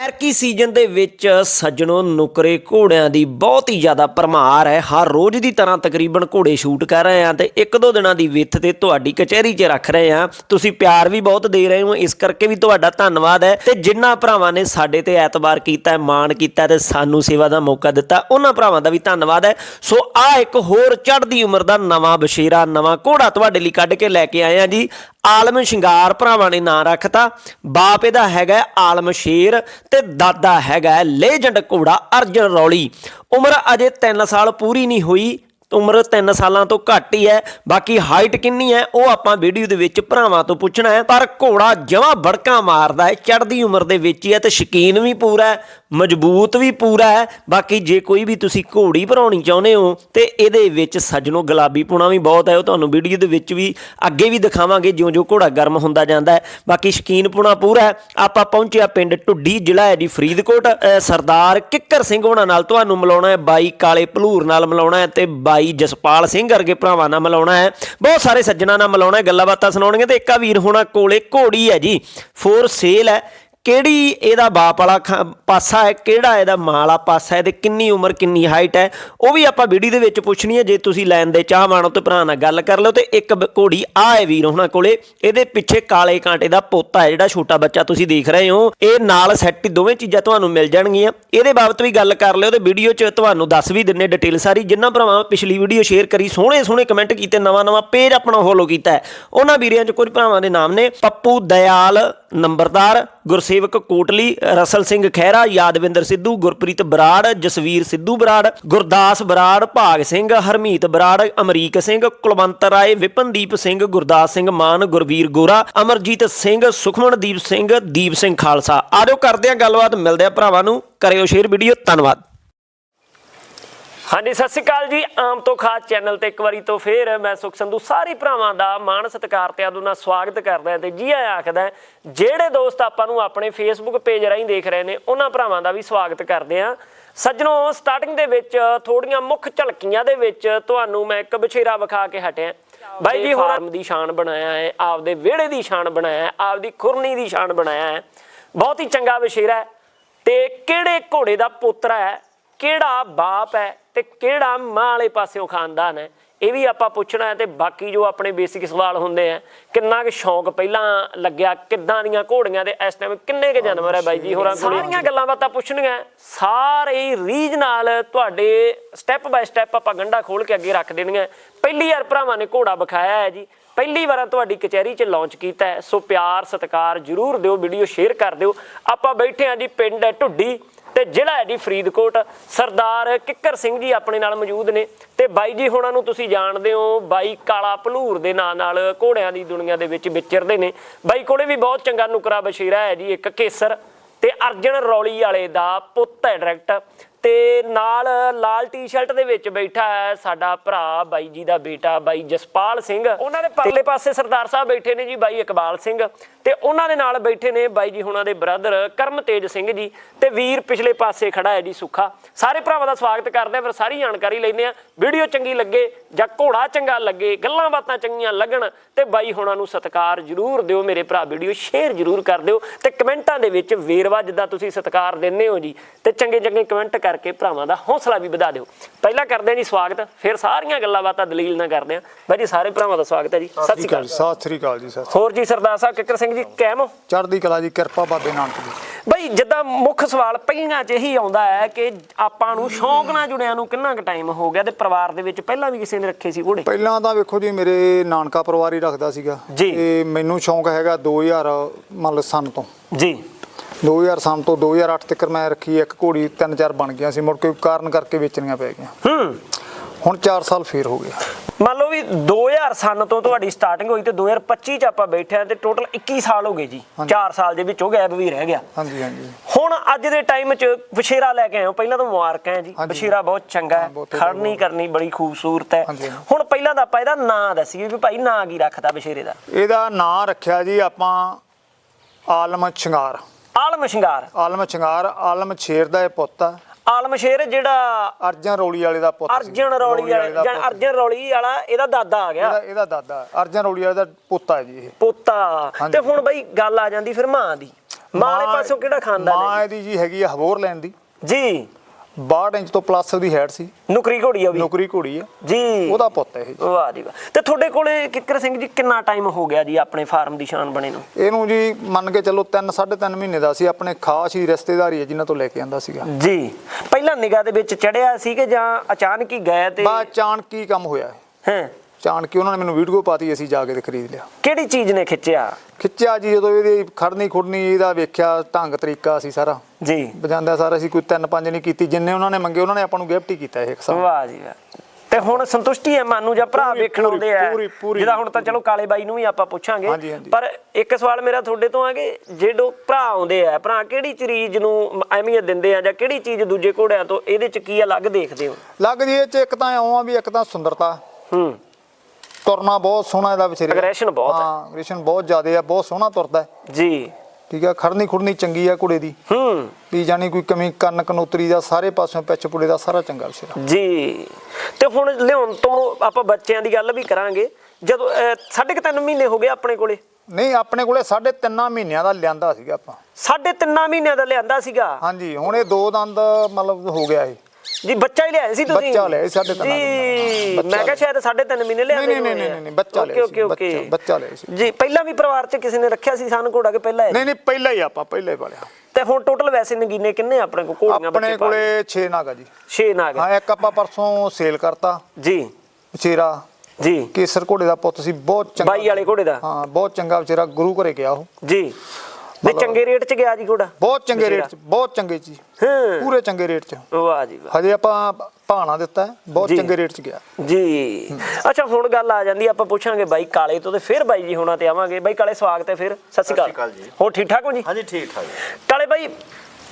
ਐਰਕੀ season ਦੇ ਵਿੱਚ ਸੱਜਣੋ ਨੁਕਰੇ ਘੋੜਿਆਂ ਦੀ ਬਹੁਤ ਹੀ ਜ਼ਿਆਦਾ ਭਰਮਾਰ ਹੈ। ਹਰ ਰੋਜ਼ ਦੀ ਤਰ੍ਹਾਂ ਤਕਰੀਬਨ ਘੋੜੇ ਸ਼ੂਟ ਕਰ ਰਹੇ ਆ ਤੇ ਇੱਕ ਦੋ ਦਿਨਾਂ ਦੀ ਵਿੱਥ ਤੇ ਤੁਹਾਡੀ ਕਚਹਿਰੀ 'ਚ ਰੱਖ ਰਹੇ ਆ ਤੁਸੀਂ ਪਿਆਰ ਵੀ ਬਹੁਤ ਦੇ ਰਹੇ ਹੋ, ਇਸ ਕਰਕੇ ਵੀ ਤੁਹਾਡਾ ਧੰਨਵਾਦ ਹੈ। ਤੇ ਜਿਨ੍ਹਾਂ ਭਰਾਵਾਂ ਨੇ ਸਾਡੇ ਤੇ ਐਤਬਾਰ ਕੀਤਾ, ਮਾਣ ਕੀਤਾ ਹੈ ਤੇ ਸਾਨੂੰ ਸੇਵਾ ਦਾ ਮੌਕਾ ਦਿੱਤਾ, ਉਹਨਾਂ ਭਰਾਵਾਂ ਦਾ ਵੀ ਧੰਨਵਾਦ ਹੈ। ਸੋ ਆ ਇੱਕ ਹੋਰ ਚੜ੍ਹਦੀ ਉਮਰ ਦਾ ਨਵਾਂ ਬਸ਼ੇਰਾ, ਨਵਾਂ ਘੋੜਾ ਤੁਹਾਡੇ ਲਈ ਕੱਢ ਕੇ ਲੈ ਕੇ ਆਏ ਆ ਜੀ। ਆਲਮ ਸ਼ਿੰਗਾਰ ਭਰਾਵਾਂ ਨੇ ਨਾਂ ਰੱਖਤਾ। ਬਾਪ ਇਹਦਾ ਹੈਗਾ ਆਲਮ ਸ਼ੇਰ ਤੇ ਦਾਦਾ ਹੈਗਾ ਹੈ ਲੈਜੈਂਡ ਘੋੜਾ ਅਰਜਨ ਰੌਲੀ। ਉਮਰ ਅਜੇ 3 ਸਾਲ ਪੂਰੀ ਨਹੀਂ ਹੋਈ। ਉਮਰ 3 ਸਾਲਾਂ ਤੋਂ ਘੱਟ ਹੀ ਹੈ, ਬਾਕੀ ਹਾਈਟ ਕਿੰਨੀ ਹੈ, ਉਹ ਆਪਾਂ ਵੀਡੀਓ ਦੇ ਵਿੱਚ ਭਰਾਵਾਂ ਤੋਂ ਪੁੱਛਣਾ ਹੈ, ਪਰ ਘੋੜਾ ਜਮਾ ਬੜਕਾ ਮਾਰਦਾ ਹੈ, ਚੜ੍ਹਦੀ ਉਮਰ ਦੇ ਵਿੱਚ ਹੀ ਹੈ ਤੇ ਸ਼ਕੀਨ ਵੀ ਪੂਰਾ ਹੈ, ਮਜ਼ਬੂਤ ਵੀ ਪੂਰਾ ਹੈ, ਬਾਕੀ ਜੇ ਕੋਈ ਵੀ ਤੁਸੀਂ ਘੋੜੀ ਭਰਾਉਣੀ ਚਾਹੁੰਦੇ ਹੋ ਤੇ ਇਹਦੇ ਵਿੱਚ ਸੱਜਣੋ ਗੁਲਾਬੀ ਪੁਣਾ ਵੀ ਬਹੁਤ ਹੈ, ਉਹ ਤੁਹਾਨੂੰ ਵੀਡੀਓ ਦੇ ਵਿੱਚ ਵੀ ਅੱਗੇ ਵੀ ਦਿਖਾਵਾਂਗੇ, ਜਿਉਂ-ਜਿਉਂ ਘੋੜਾ ਗਰਮ ਹੁੰਦਾ ਜਾਂਦਾ ਹੈ, ਬਾਕੀ ਸ਼ਕੀਨ ਪੁਣਾ ਪੂਰਾ ਹੈ, ਆਪਾਂ ਪਹੁੰਚਿਆ ਪਿੰਡ ਢੁੱਡੀ ਜ਼ਿਲ੍ਹਾ ਹੈ ਜੀ ਫਰੀਦਕੋਟ ਸਰਦਾਰ ਕਿੱਕਰ ਸਿੰਘ ਹੋਣਾ ਨਾਲ ਤੁਹਾਨੂੰ ਮਿਲਾਉਣਾ ਹੈ, ਬਾਈ ਕਾਲੇ ਭਲੂਰ ਨਾਲ ਮਿਲਾਉਣਾ ਹੈ ਤੇ ਭਾਈ ਜਸਪਾਲ ਸਿੰਘ ਵਰਗੇ ਭਰਾਵਾਂ ਨਾਲ ਮਿਲਾਉਣਾ ਹੈ। ਬਹੁਤ ਸਾਰੇ ਸੱਜਣਾ ਨਾਲ ਮਿਲਾਉਣਾ ਹੈ, ਗੱਲਾਂ ਬਾਤਾਂ ਸੁਣਾਉਣੀਆਂ ਤੇ ਇੱਕਾ ਵੀਰ ਹੋਣਾ ਕੋਲੇ ਘੋੜੀ ਹੈ ਜੀ। ਫੋਰ ਸੇਲ ਹੈ। ਕਿਹੜੀ ਇਹਦਾ ਬਾਪ ਵਾਲਾ ਖ- ਪਾਸਾ ਹੈ? ਕਿਹੜਾ ਇਹਦਾ ਮਾਂ ਵਾਲਾ ਪਾਸਾ ਹੈ? ਤੇ ਕਿੰਨੀ ਉਮਰ, ਕਿੰਨੀ ਹਾਈਟ ਹੈ? ਉਹ ਵੀ ਆਪਾਂ ਵੀਡੀਓ ਦੇ ਵਿੱਚ ਪੁੱਛਣੀ ਹੈ। ਜੇ ਤੁਸੀਂ ਲੈਣ ਦੇ ਚਾਹਵਾਨ ਹੋ ਤੇ ਭਰਾ ਨਾਲ ਗੱਲ ਕਰ ਲਓ ਤੇ ਇੱਕ ਘੋੜੀ ਆ ਹੈ ਵੀਰ ਉਹਨਾਂ ਕੋਲੇ। ਇਹਦੇ ਪਿੱਛੇ ਕਾਲੇ ਕਾਂਟੇ ਦਾ ਪੋਤਾ ਹੈ, ਜਿਹੜਾ ਛੋਟਾ ਬੱਚਾ ਤੁਸੀਂ ਦੇਖ ਰਹੇ ਹੋ। ਇਹ ਨਾਲ ਸੈੱਟ ਦੋਵੇਂ ਚੀਜ਼ਾਂ ਤੁਹਾਨੂੰ ਮਿਲ ਜਾਣਗੀਆਂ। ਇਹਦੇ ਬਾਬਤ ਵੀ ਗੱਲ ਕਰ ਲਿਓ ਤੇ ਵੀਡੀਓ 'ਚ ਤੁਹਾਨੂੰ ਦੱਸ ਵੀ ਦਿੰਨੇ ਡਿਟੇਲ ਸਾਰੀ। ਜਿੰਨਾ ਭਰਾਵਾਂ ਪਿਛਲੀ ਵੀਡੀਓ ਸ਼ੇਅਰ ਕਰੀ ਸੋਹਣੇ ਸੋਹਣੇ ਕਮੈਂਟ ਕੀਤੇ ਨਵਾਂ ਨਵਾਂ ਪੇਜ ਆਪਣਾ ਫੋਲੋ ਕੀਤਾ ਉਹਨਾਂ ਵੀਰਿਆਂ 'ਚ ਕੁਝ ਭਰਾਵਾਂ ਦੇ ਨਾਮ ਨੇ। ਪੱਪੂ, ਦਇਆਲ ਨੰਬਰਦਾਰ ਗੁਰਸੇਵਕ ਕੋਟਲੀ, ਰਸਲ ਸਿੰਘ ਖਹਿਰਾ, ਯਾਦਵਿੰਦਰ ਸਿੱਧੂ, ਗੁਰਪ੍ਰੀਤ ਬਰਾੜ, ਜਸਵੀਰ ਸਿੱਧੂ ਬਰਾੜ, ਗੁਰਦਾਸ ਬਰਾੜ, ਭਾਗ ਸਿੰਘ, ਹਰਮੀਤ ਬਰਾੜ, ਅਮਰੀਕ ਸਿੰਘ, ਕੁਲਵੰਤ ਰਾਏ, ਵਿਪਨਦੀਪ ਸਿੰਘ, ਗੁਰਦਾਸ ਸਿੰਘ ਮਾਨ, ਗੁਰਵੀਰ ਗੋਰਾ, ਅਮਰਜੀਤ ਸਿੰਘ, ਸੁਖਮਨਦੀਪ ਸਿੰਘ, ਦੀਪ ਸਿੰਘ ਖਾਲਸਾ। ਆਜੋ ਕਰਦੇ ਆ ਗੱਲਬਾਤ, ਮਿਲਦੇ ਆ ਭਰਾਵਾਂ ਨੂੰ। ਕਰਿਓ ਸ਼ੇਅਰ ਵੀਡੀਓ। ਧੰਨਵਾਦ। ਹਾਂਜੀ, ਸਤਿ ਸ਼੍ਰੀ ਅਕਾਲ ਜੀ। ਆਮ ਤੋਂ ਖਾਸ ਚੈਨਲ ਤੇ ਇੱਕ ਵਾਰੀ ਤੋਂ ਫੇਰ ਮੈਂ ਸੁਖ ਸੰਧੂ, ਸਾਰੇ ਭਰਾਵਾਂ ਦਾ ਮਾਣ ਸਤਿਕਾਰ ਤੇ ਆਦੂ ਨਾਲ ਸਵਾਗਤ ਕਰਦਾ ਹਾਂ ਤੇ ਜੀ ਆਇਆਂ ਆਖਦਾ ਜਿਹੜੇ ਦੋਸਤ ਆਪਾਂ ਨੂੰ ਆਪਣੇ ਫੇਸਬੁੱਕ ਪੇਜ ਰਾਹੀਂ ਦੇਖ ਰਹੇ ਨੇ, ਉਹਨਾਂ ਭਰਾਵਾਂ ਦਾ ਵੀ ਸਵਾਗਤ ਕਰਦੇ ਆ ਸੱਜਣੋ ਸਟਾਰਟਿੰਗ ਦੇ ਵਿੱਚ ਥੋੜੀਆਂ ਮੁੱਖ ਝਲਕੀਆਂ ਦੇ ਵਿੱਚ ਤੁਹਾਨੂੰ ਮੈਂ ਇੱਕ ਬਛੇਰਾ ਵਿਖਾ ਕੇ ਹਟਿਆ। ਬਾਈ ਜੀ ਫਾਰਮ ਦੀ ਸ਼ਾਨ ਬਣਾਇਆ ਹੈ ਆਪਦੇ ਵਿਹੜੇ ਦੀ ਸ਼ਾਨ ਬਣਾਇਆ ਹੈ ਆਪਦੀ ਖੁਰਨੀ ਦੀ ਸ਼ਾਨ ਬਣਾਇਆ ਹੈ। ਬਹੁਤ ਹੀ ਚੰਗਾ ਬਛੇਰਾ ਹੈ। ਤੇ ਕਿਹੜੇ ਘੋੜੇ ਦਾ ਪੁੱਤਰ ਹੈ, ਕਿਹੜਾ ਬਾਪ ਹੈ ਤੇ ਕਿਹੜਾ ਮਾਂ ਵਾਲੇ ਪਾਸਿਓਂ ਖਾਨਦਾਨ ਹੈ? ਇਹ ਵੀ ਆਪਾਂ ਪੁੱਛਣਾ ਹੈ ਤੇ ਬਾਕੀ ਜੋ ਆਪਣੇ ਬੇਸਿਕ ਸਵਾਲ ਹੁੰਦੇ ਆ ਕਿੰਨਾ ਕੁ ਸ਼ੌਂਕ ਪਹਿਲਾਂ ਲੱਗਿਆ ਕਿੱਦਾਂ ਦੀਆਂ ਘੋੜੀਆਂ ਦੇ ਇਸ ਟਾਈਮ ਕਿੰਨੇ ਕੁ ਜਾਨਵਰ ਹੈ ਬਾਈ ਜੀ? ਹੋਰਾਂ ਕੋਲੇ ਸਾਰੀਆਂ ਗੱਲਾਂ ਬਾਤਾਂ ਪੁੱਛਣੀਆਂ ਸਾਰੇ ਰੀਝ ਨਾਲ ਤੁਹਾਡੇ ਸਟੈਪ ਬਾਏ ਸਟੈਪ ਆਪਾਂ ਗੰਢਾ ਖੋਲ ਕੇ ਅੱਗੇ ਰੱਖ ਦੇਣੀਆਂ ਪਹਿਲੀ ਵਾਰ ਭਰਾਵਾਂ ਨੇ ਘੋੜਾ ਵਿਖਾਇਆ ਹੈ ਜੀ। ਪਹਿਲੀ ਵਾਰ ਤੁਹਾਡੀ ਕਚਹਿਰੀ 'ਚ ਲਾਂਚ ਕੀਤਾ ਸੋ ਪਿਆਰ ਸਤਿਕਾਰ ਜਰੂਰ ਦਿਓ ਵੀਡੀਓ ਸ਼ੇਅਰ ਕਰ ਦਿਓ। ਆਪਾਂ ਬੈਠੇ ਹਾਂ ਜੀ ਪਿੰਡ ਹੈ ਢੁੱਡੀ। ਤੇ ਜ਼ਿਲ੍ਹਾ ਹੈ ਜੀ ਫਰੀਦਕੋਟ। ਸਰਦਾਰ ਕਿੱਕਰ ਸਿੰਘ ਜੀ ਆਪਣੇ ਨਾਲ ਮੌਜੂਦ ਨੇ। ਤੇ ਬਾਈ ਜੀ ਹੁਣਾਂ ਨੂੰ ਤੁਸੀਂ ਜਾਣਦੇ ਹੋ, ਬਾਈ ਕਾਲਾ ਭਲੂਰ ਦੇ ਨਾਂ ਨਾਲ ਘੋੜਿਆਂ ਦੀ ਦੁਨੀਆ ਦੇ ਵਿੱਚ ਵਿਚਰਦੇ ਨੇ। ਬਾਈ ਕੋਲੇ ਵੀ ਬਹੁਤ ਚੰਗਾ ਨੁਕਰਾ ਬਸ਼ੀਰਾ ਹੈ ਜੀ, ਇੱਕ ਕੇਸਰ ਤੇ ਅਰਜਨ ਰੌਲੀ ਵਾਲੇ ਦਾ ਪੁੱਤ ਹੈ, ਡਾਇਰੈਕਟ। ਤੇ ਨਾਲ ਲਾਲ ਟੀ-ਸ਼ਰਟ ਦੇ ਵਿੱਚ ਬੈਠਾ ਹੈ ਸਾਡਾ ਭਰਾ ਬਾਈ ਜੀ ਦਾ ਬੇਟਾ ਬਾਈ ਜਸਪਾਲ ਸਿੰਘ। ਉਹਨਾਂ ਦੇ ਪਰਲੇ ਪਾਸੇ ਸਰਦਾਰ ਸਾਹਿਬ ਬੈਠੇ ਨੇ ਜੀ ਬਾਈ ਇਕਬਾਲ ਸਿੰਘ। ਤੇ ਉਹਨਾਂ ਦੇ ਨਾਲ ਬੈਠੇ ਨੇ ਬਾਈ ਜੀ ਹੁਣਾਂ ਦੇ ਬ੍ਰਦਰ ਕਰਮਤੇਜ ਸਿੰਘ ਜੀ। ਤੇ ਵੀਰ ਪਿਛਲੇ ਪਾਸੇ ਖੜਾ ਹੈ ਜੀ ਸੁੱਖਾ। ਸਾਰੇ ਭਰਾਵਾਂ ਦਾ ਸਵਾਗਤ ਕਰਦੇ ਆ ਫਿਰ ਸਾਰੀ ਜਾਣਕਾਰੀ ਲੈਂਦੇ ਆ ਵੀਡੀਓ ਚੰਗੀ ਲੱਗੇ ਜਾਂ ਘੋੜਾ ਚੰਗਾ ਲੱਗੇ ਗੱਲਾਂ ਬਾਤਾਂ ਚੰਗੀਆਂ ਲੱਗਣ ਤੇ ਬਾਈ ਹੁਣਾਂ ਨੂੰ ਸਤਿਕਾਰ ਜਰੂਰ ਦਿਓ। ਮੇਰੇ ਭਰਾ ਵੀਡੀਓ ਸ਼ੇਅਰ ਜਰੂਰ ਕਰ ਦਿਓ। ਤੇ ਕਮੈਂਟਾਂ ਦੇ ਵਿੱਚ ਵੇਰਵਾ ਜਿੱਦਾਂ ਤੁਸੀਂ ਸਤਿਕਾਰ ਦਿੰਦੇ ਹੋ ਜੀ ਤੇ ਚੰਗੇ ਚੰਗੇ ਕਮੈਂਟ ਕਰਕੇ ਭਰਾਵਾਂ ਦਾ ਹੌਸਲਾ ਵੀ ਵਧਾ ਦਿਓ। ਪਹਿਲਾਂ ਕਰਦੇ ਆ ਜੀ ਸਵਾਗਤ ਫਿਰ ਸਾਰੀਆਂ ਗੱਲਾਂ ਬਾਤਾਂ ਦਲੀਲ ਨਾਲ ਕਰਦੇ ਆ ਬਾਈ ਜੀ ਸਾਰੇ ਭਰਾਵਾਂ ਦਾ ਸਵਾਗਤ ਹੈ ਜੀ। ਸਤਿ ਸ਼੍ਰੀ ਅਕਾਲ। ਸਤਿ ਸ੍ਰੀ ਅਕਾਲ ਜੀ ਸਤਿ ਹੋਰ ਜੀ ਸਰਦਾਰ ਸਾਹਿਬ ਕਿੱਕਰ ਸਿੰਘ ਜੀ ਕਾਇਮ ਹੋ? ਚੜ੍ਹਦੀ ਕਲਾ ਜੀ ਕਿਰਪਾ ਬਾਬੇ ਨਾਨਕ ਦੀ। ਬਈ ਜਿੱਦਾਂ ਮੁੱਖ ਸਵਾਲ ਪਹਿਲਾਂ ਚ ਇਹੀ ਆਉਂਦਾ ਹੈ ਕਿ ਆਪਾਂ ਨੂੰ ਸ਼ੌਂਕ ਨਾਲ ਜੁੜਿਆਂ ਨੂੰ ਕਿੰਨਾ ਕੁ ਟਾਈਮ ਹੋ ਗਿਆ ਤੇ ਪਰਿਵਾਰ ਦੇ ਵਿੱਚ ਪਹਿਲਾਂ ਵੀ ਕਿਸੇ ਨੇ ਰੱਖੇ ਸੀ ਘੋੜੇ? ਪਹਿਲਾਂ ਤਾਂ ਵੇਖੋ ਜੀ ਮੇਰੇ ਨਾਨਕਾ ਪਰਿਵਾਰ ਹੀ ਰੱਖਦਾ ਸੀਗਾ। ਤੇ ਮੈਨੂੰ ਸ਼ੌਂਕ ਹੈਗਾ 2000 ਮੰਨ ਲਓ ਸਨ ਤੋਂ। ਜੀ। 2000 ਸਨ ਤੋਂ 2008 ਤੱਕ ਮੈਂ ਰੱਖੀ ਇੱਕ ਘੋੜੀ ਤਿੰਨ ਚਾਰ ਬਣ ਗਈਆਂ ਸੀ ਮੁੜ ਕੇ ਕਾਰਨ ਕਰਕੇ ਵੇਚਣੀਆਂ ਪੈ ਗਈਆਂ। ਹੂੰ। ਹੁਣ 4 ਸਾਲ ਫੇਰ ਹੋ ਗਿਆ ਮੰਨ ਲਓ ਵੀ 2000 ਸਨ ਤੋਂ ਤੁਹਾਡੀ ਸਟਾਰਟਿੰਗ ਹੋਈ ਤੇ 2025 ਚ ਆਪਾਂ ਬੈਠੇ ਆ ਤੇ ਟੋਟਲ 21 ਸਾਲ ਹੋ ਗਏ ਜੀ। 4 ਸਾਲ ਦੇ ਵਿੱਚੋਂ ਗੈਪ ਵੀ ਰਹਿ ਗਿਆ। ਹਾਂਜੀ ਹਾਂਜੀ। ਹੁਣ ਅੱਜ ਦੇ ਟਾਈਮ 'ਚ ਬਸ਼ੇਰਾ ਲੈ ਕੇ ਆਏ ਹੋ। ਪਹਿਲਾਂ ਤਾਂ ਮੁਬਾਰਕਾਂ ਹੈ ਜੀ। ਬਸ਼ੇਰਾ ਬਹੁਤ ਚੰਗਾ ਹੈ। ਖੜਨੀ ਕਰਨੀ ਬੜੀ ਖੂਬਸੂਰਤ ਹੈ। ਹੁਣ ਪਹਿਲਾਂ ਤਾਂ ਆਪਾਂ ਇਹਦਾ ਨਾਂ ਦੱਸੀਏ ਵੀ ਭਾਈ ਨਾਂ ਕੀ ਰੱਖਦਾ ਬਸ਼ੇਰੇ ਦਾ? ਇਹਦਾ ਨਾਂ ਰੱਖਿਆ ਜੀ ਆਪਾਂ ਆਲਮ ਸ਼ਿੰਗਾਰ। ਆਲਮ ਸ਼ਿੰਗਾਰ। ਆਲਮ ਸ਼ਿੰਗਾਰ ਆਲਮ ਸ਼ੇਰ ਦਾ ਇਹ ਪੁੱਤ ਆ। ਆਲਮ ਸ਼ੇਰ ਜਿਹੜਾ ਅਰਜਨ ਰੌਲੀ ਵਾਲੇ ਦਾ ਪੁੱਤ ਸੀ। ਅਰਜਨ ਰੌਲੀ ਵਾਲਾ ਦਾ ਜਾਂ। ਅਰਜਨ ਰੌਲੀ ਵਾਲਾ ਇਹਦਾ ਦਾਦਾ ਆ ਗਿਆ। ਇਹਦਾ ਇਹਦਾ ਦਾਦਾ। ਅਰਜਨ ਰੌਲੀ ਵਾਲੇ ਦਾ ਪੁੱਤ ਜੀ ਇਹ। ਪੋਤਾ। ਤੇ ਹੁਣ ਬਈ ਗੱਲ ਆ ਜਾਂਦੀ ਫਿਰ ਮਾਂ ਦੀ। ਮਾਂ ਵਾਲੇ ਪਾਸੋਂ ਕਿਹੜਾ ਖਾਨਦਾਨ ਮਾਂ ਹੈ ਇਹਦੀ ਜੀ ਹੈਗੀ ਆ ਹਬੋਰ ਲੈਣ ਦੀ। ਜੀ। 62 ਇੰਚ ਤੋਂ ਪਲੱਸ ਉਹਦੀ ਹੈਡ ਸੀ। ਨੁਕਰੀ ਘੋੜੀ ਆ ਵੀ? ਨੌਕਰੀ ਘੋੜੀ ਆ। ਜੀ। ਉਹਦਾ ਪੁੱਤ ਇਹ ਜੀ। ਵਾਹ ਜੀ ਵਾਹ। ਤੇ ਤੁਹਾਡੇ ਕੋਲੇ ਕਿੱਕਰ ਸਿੰਘ ਜੀ ਕਿੰਨਾ ਟਾਈਮ ਹੋ ਗਿਆ ਜੀ ਆਪਣੇ ਫਾਰਮ ਦੀ ਸ਼ਾਨ ਬਣੇ ਨੂੰ? ਇਹਨੂੰ ਜੀ ਮੰਨ ਕੇ ਚੱਲੋ 3 3.5 ਮਹੀਨੇ ਦਾ ਸੀ। ਆਪਣੇ ਖਾਸ ਹੀ ਰਿਸ਼ਤੇਦਾਰੀ ਹੈ ਜਿਨ੍ਹਾਂ ਤੋਂ ਲੈ ਕੇ ਆਂਦਾ ਸੀਗਾ। ਜੀ। ਪਹਿਲਾਂ ਨਿਗਾਹ ਦੇ ਵਿੱਚ ਚੜਿਆ ਸੀ ਕਿ ਜਾਂ ਅਚਾਨਕ ਹੀ ਗਏ ਤੇ ਬਾ ਚਾਣਕੀ ਕੰਮ ਹੋਇਆ ਹੈ? ਹਾਂ ਚਾਣਕੀ ਉਹਨਾਂ ਨੇ ਮੈਨੂੰ ਵੀਡੀਓ ਪਾਤੀ ਅਸੀਂ ਜਾ ਕੇ ਤੇ ਖਰੀਦ ਲਿਆ। ਕਿਹੜੀ ਚੀਜ਼ ਨੇ ਖਿੱਚਿਆ? ਖਿੱਚਿਆ ਜੀ ਜਦੋਂ ਇਹਦੀ ਖੜਨੀ ਖੁੜਨੀ ਇਹਦਾ ਵੇਖਿਆ ਢੰਗ ਤਰੀਕਾ ਸੀ ਸਾਰਾ। ਜੀ। ਵਜਾਂਦਾ ਸਾਰਾ ਅਸੀਂ ਕੋਈ ਤਿੰਨ ਪੰਜ ਨਹੀਂ ਕੀਤੀ ਜਿੰਨੇ ਉਹਨਾਂ ਨੇ ਮੰਗੇ ਉਹਨਾਂ ਨੇ ਆਪਾਂ ਨੂੰ ਗਿਫਟ ਹੀ ਕੀਤਾ ਇਹ ਇੱਕ ਸਾਲ। ਵਾਹ ਜੀ ਵਾਹ ਤੇ ਹੁਣ ਸੰਤੁਸ਼ਟੀ ਹੈ ਮਨ ਜਾਂ ਭਰਾ ਵੇਖਣ ਆਉਂਦੇ ਆ। ਜਿਹਦਾ ਹੁਣ ਤਾਂ ਚਲੋ ਕਾਲੇ ਬਾਈ ਨੂੰ ਵੀ ਆਪਾਂ ਪੁੱਛਾਂਗੇ। ਪਰ ਇੱਕ ਸਵਾਲ ਮੇਰਾ ਤੁਹਾਡੇ ਤੋਂ ਆ ਕਿ ਜਿਹੜੋ ਭਰਾ ਆਉਂਦੇ ਆ ਭਰਾ ਕਿਹੜੀ ਚੀਜ਼ ਨੂੰ ਅਹਿਮੀਅਤ ਦਿੰਦੇ ਆ ਜਾਂ ਕਿਹੜੀ ਚੀਜ਼ ਦੂਜੇ ਘੋੜਿਆਂ ਤੋਂ ਇਹਦੇ ਚ ਕੀ ਅਲੱਗ ਦੇਖਦੇ ਹੋ? ਲੱਗ ਜੀ ਇਹ ਚ ਇੱਕ ਤਾਂ ਇਉਂ ਆ ਵੀ ਇੱਕ ਤਾਂ ਸੁੰਦਰਤਾ। ਹੂੰ। ਤੁਰਨਾ ਬਹੁਤ ਸੋਹਣਾ ਇਹਦਾ ਵਿਚਾਰੇ Aggression ਬਹੁਤ ਹੈ। ਹਾਂ ਅਗਰੇਸ਼ਨ ਬਹੁਤ ਜ਼ਿਆਦਾ ਆ ਬਹੁਤ ਸੋਹਣਾ ਤੁਰਦਾ ਹੈ। ਜੀ। ਠੀਕ ਆ ਖੜਨੀ ਖੁੜਨੀ ਚੰਗੀ ਆ ਘੋੜੇ ਦੀ। ਹੂੰ। ਵੀ ਜਾਨੀ ਕੋਈ ਕਮੀ ਕੰਨ ਕਨੋਤਰੀ ਦਾ ਸਾਰੇ ਪਾਸਿਓਂ ਪਿੱਛ ਪੁੜੇ ਦਾ ਸਾਰਾ ਚੰਗਾ ਵਿਚਾਰਾ ਜੀ। ਤੇ ਹੁਣ ਲਿਆਉਣ ਤੋਂ ਆਪਾਂ ਬੱਚਿਆਂ ਦੀ ਗੱਲ ਵੀ ਕਰਾਂਗੇ। ਜਦੋਂ ਅਹ, ਸਾਢੇ ਕੁ ਤਿੰਨ ਮਹੀਨੇ ਹੋ ਗਏ ਆਪਣੇ ਕੋਲੇ। ਨਹੀਂ ਆਪਣੇ ਕੋਲੇ ਸਾਢੇ ਤਿੰਨਾਂ ਮਹੀਨਿਆਂ ਦਾ ਲਿਆਂਦਾ ਸੀਗਾ ਆਪਾਂ। ਸਾਢੇ ਤਿੰਨਾਂ ਮਹੀਨਿਆਂ ਦਾ ਲਿਆਂਦਾ ਸੀਗਾ। ਹਾਂਜੀ ਹੁਣ ਇਹ ਦੋ ਦੰਦ ਮਤਲਬ ਹੋ ਗਿਆ ਇਹ। ਜੀ ਬੱਚਾ ਹੀ ਲਿਆਏ ਸੀ ਤੁਸੀਂ? ਬੱਚਾ ਲਿਆਏ ਸਾਢੇ ਤਿੰਨਾਂ ਜੀ। ਮੈਂ ਕਿਹਾ ਸ਼ਾਇਦ ਸਾਢੇ ਤਿੰਨ ਮਹੀਨੇ ਲਿਆਂਦੇ ਨਹੀਂ, ਨਹੀਂ, ਨਹੀਂ, ਨਹੀਂ, ਬੱਚਾ ਲਿਆਏ ਸੀ, ਬੱਚਾ- ਬੱਚਾ ਲਿਆਏ ਸੀ। ਜੀ ਪਹਿਲਾਂ ਵੀ ਪਰਿਵਾਰ 'ਚ ਕਿਸੇ ਨੇ ਰੱਖਿਆ ਸੀ ਸਾਨ ਘੋੜਾ ਕੇ ਪਹਿਲਾਂ ਨਹੀਂ ਨਹੀਂ ਪਹਿਲਾਂ ਹੀ ਆਪਾਂ ਪਹਿਲਾਂ ਹੀ ਪਾਲਿਆ। ਤੇ ਹੁਣ ਟੋਟਲ ਵੈਸੇ ਨਗੀਨੇ ਕਿੰਨੇ ਆਪਣੇ ਕੋਲ ਘੋੜੀਆਂ ਆਪਣੇ ਬੱਚੇ ਕੋਲੇ 6 ਨਾਗਾ ਜੀ। 6 ਨਾਗ। ਹਾਂ ਇੱਕ ਆਪਾਂ ਪਰਸੋਂ ਸੇਲ ਕਰਤਾ। ਜੀ। ਵਿਚੇਰਾ ਜੀ। ਕੇਸਰ ਘੋੜੇ ਦਾ ਪੁੱਤ ਸੀ ਬਹੁਤ ਚੰਗਾ। ਬਾਈ ਵਾਲੇ ਘੋੜੇ ਦਾ? ਹਾਂ ਬਹੁਤ ਚੰਗਾ ਵਿਚਾਰਾ ਗੁਰੂ ਘਰੇ ਗਿਆ ਉਹ। ਜੀ। ਨੇ ਚੰਗੇ ਰੇਟ 'ਚ ਗਿਆ ਜੀ ਘੋੜਾ। ਬਹੁਤ ਚੰਗੇ ਰੇਟ 'ਚ ਬਹੁਤ ਚੰਗੇ ਜੀ। ਹਾਂ। ਪੂਰੇ ਚੰਗੇ ਰੇਟ 'ਚ। ਵਾਹ ਜੀ ਵਾਹ। ਹਜੇ ਆਪਾਂ ਭਾਣਾ ਦਿੱਤਾ ਬਹੁਤ। ਚੰਗੇ ਰੇਟ 'ਚ ਗਿਆ। ਜੀ। ਅੱਛਾ ਹੁਣ ਗੱਲ ਆ ਜਾਂਦੀ ਆਪਾਂ ਪੁੱਛਾਂਗੇ ਬਾਈ ਕਾਲੇ ਤੋਂ ਤੇ ਫਿਰ ਬਾਈ ਜੀ ਹੋਣਾ ਤੇ ਆਵਾਂਗੇ। ਬਾਈ ਕਾਲੇ ਸਵਾਗਤ ਹੈ ਫਿਰ। ਸਤਿ ਸ਼੍ਰੀ ਸਤਿ ਸ਼੍ਰੀ ਅਕਾਲ। ਹੋਰ ਠੀਕ ਠਾਕ ਹੋ ਜੀ? ਹਾਂਜੀ ਠੀਕ ਠਾਕ। ਜੀ। ਕਾਲੇ ਬਾਈ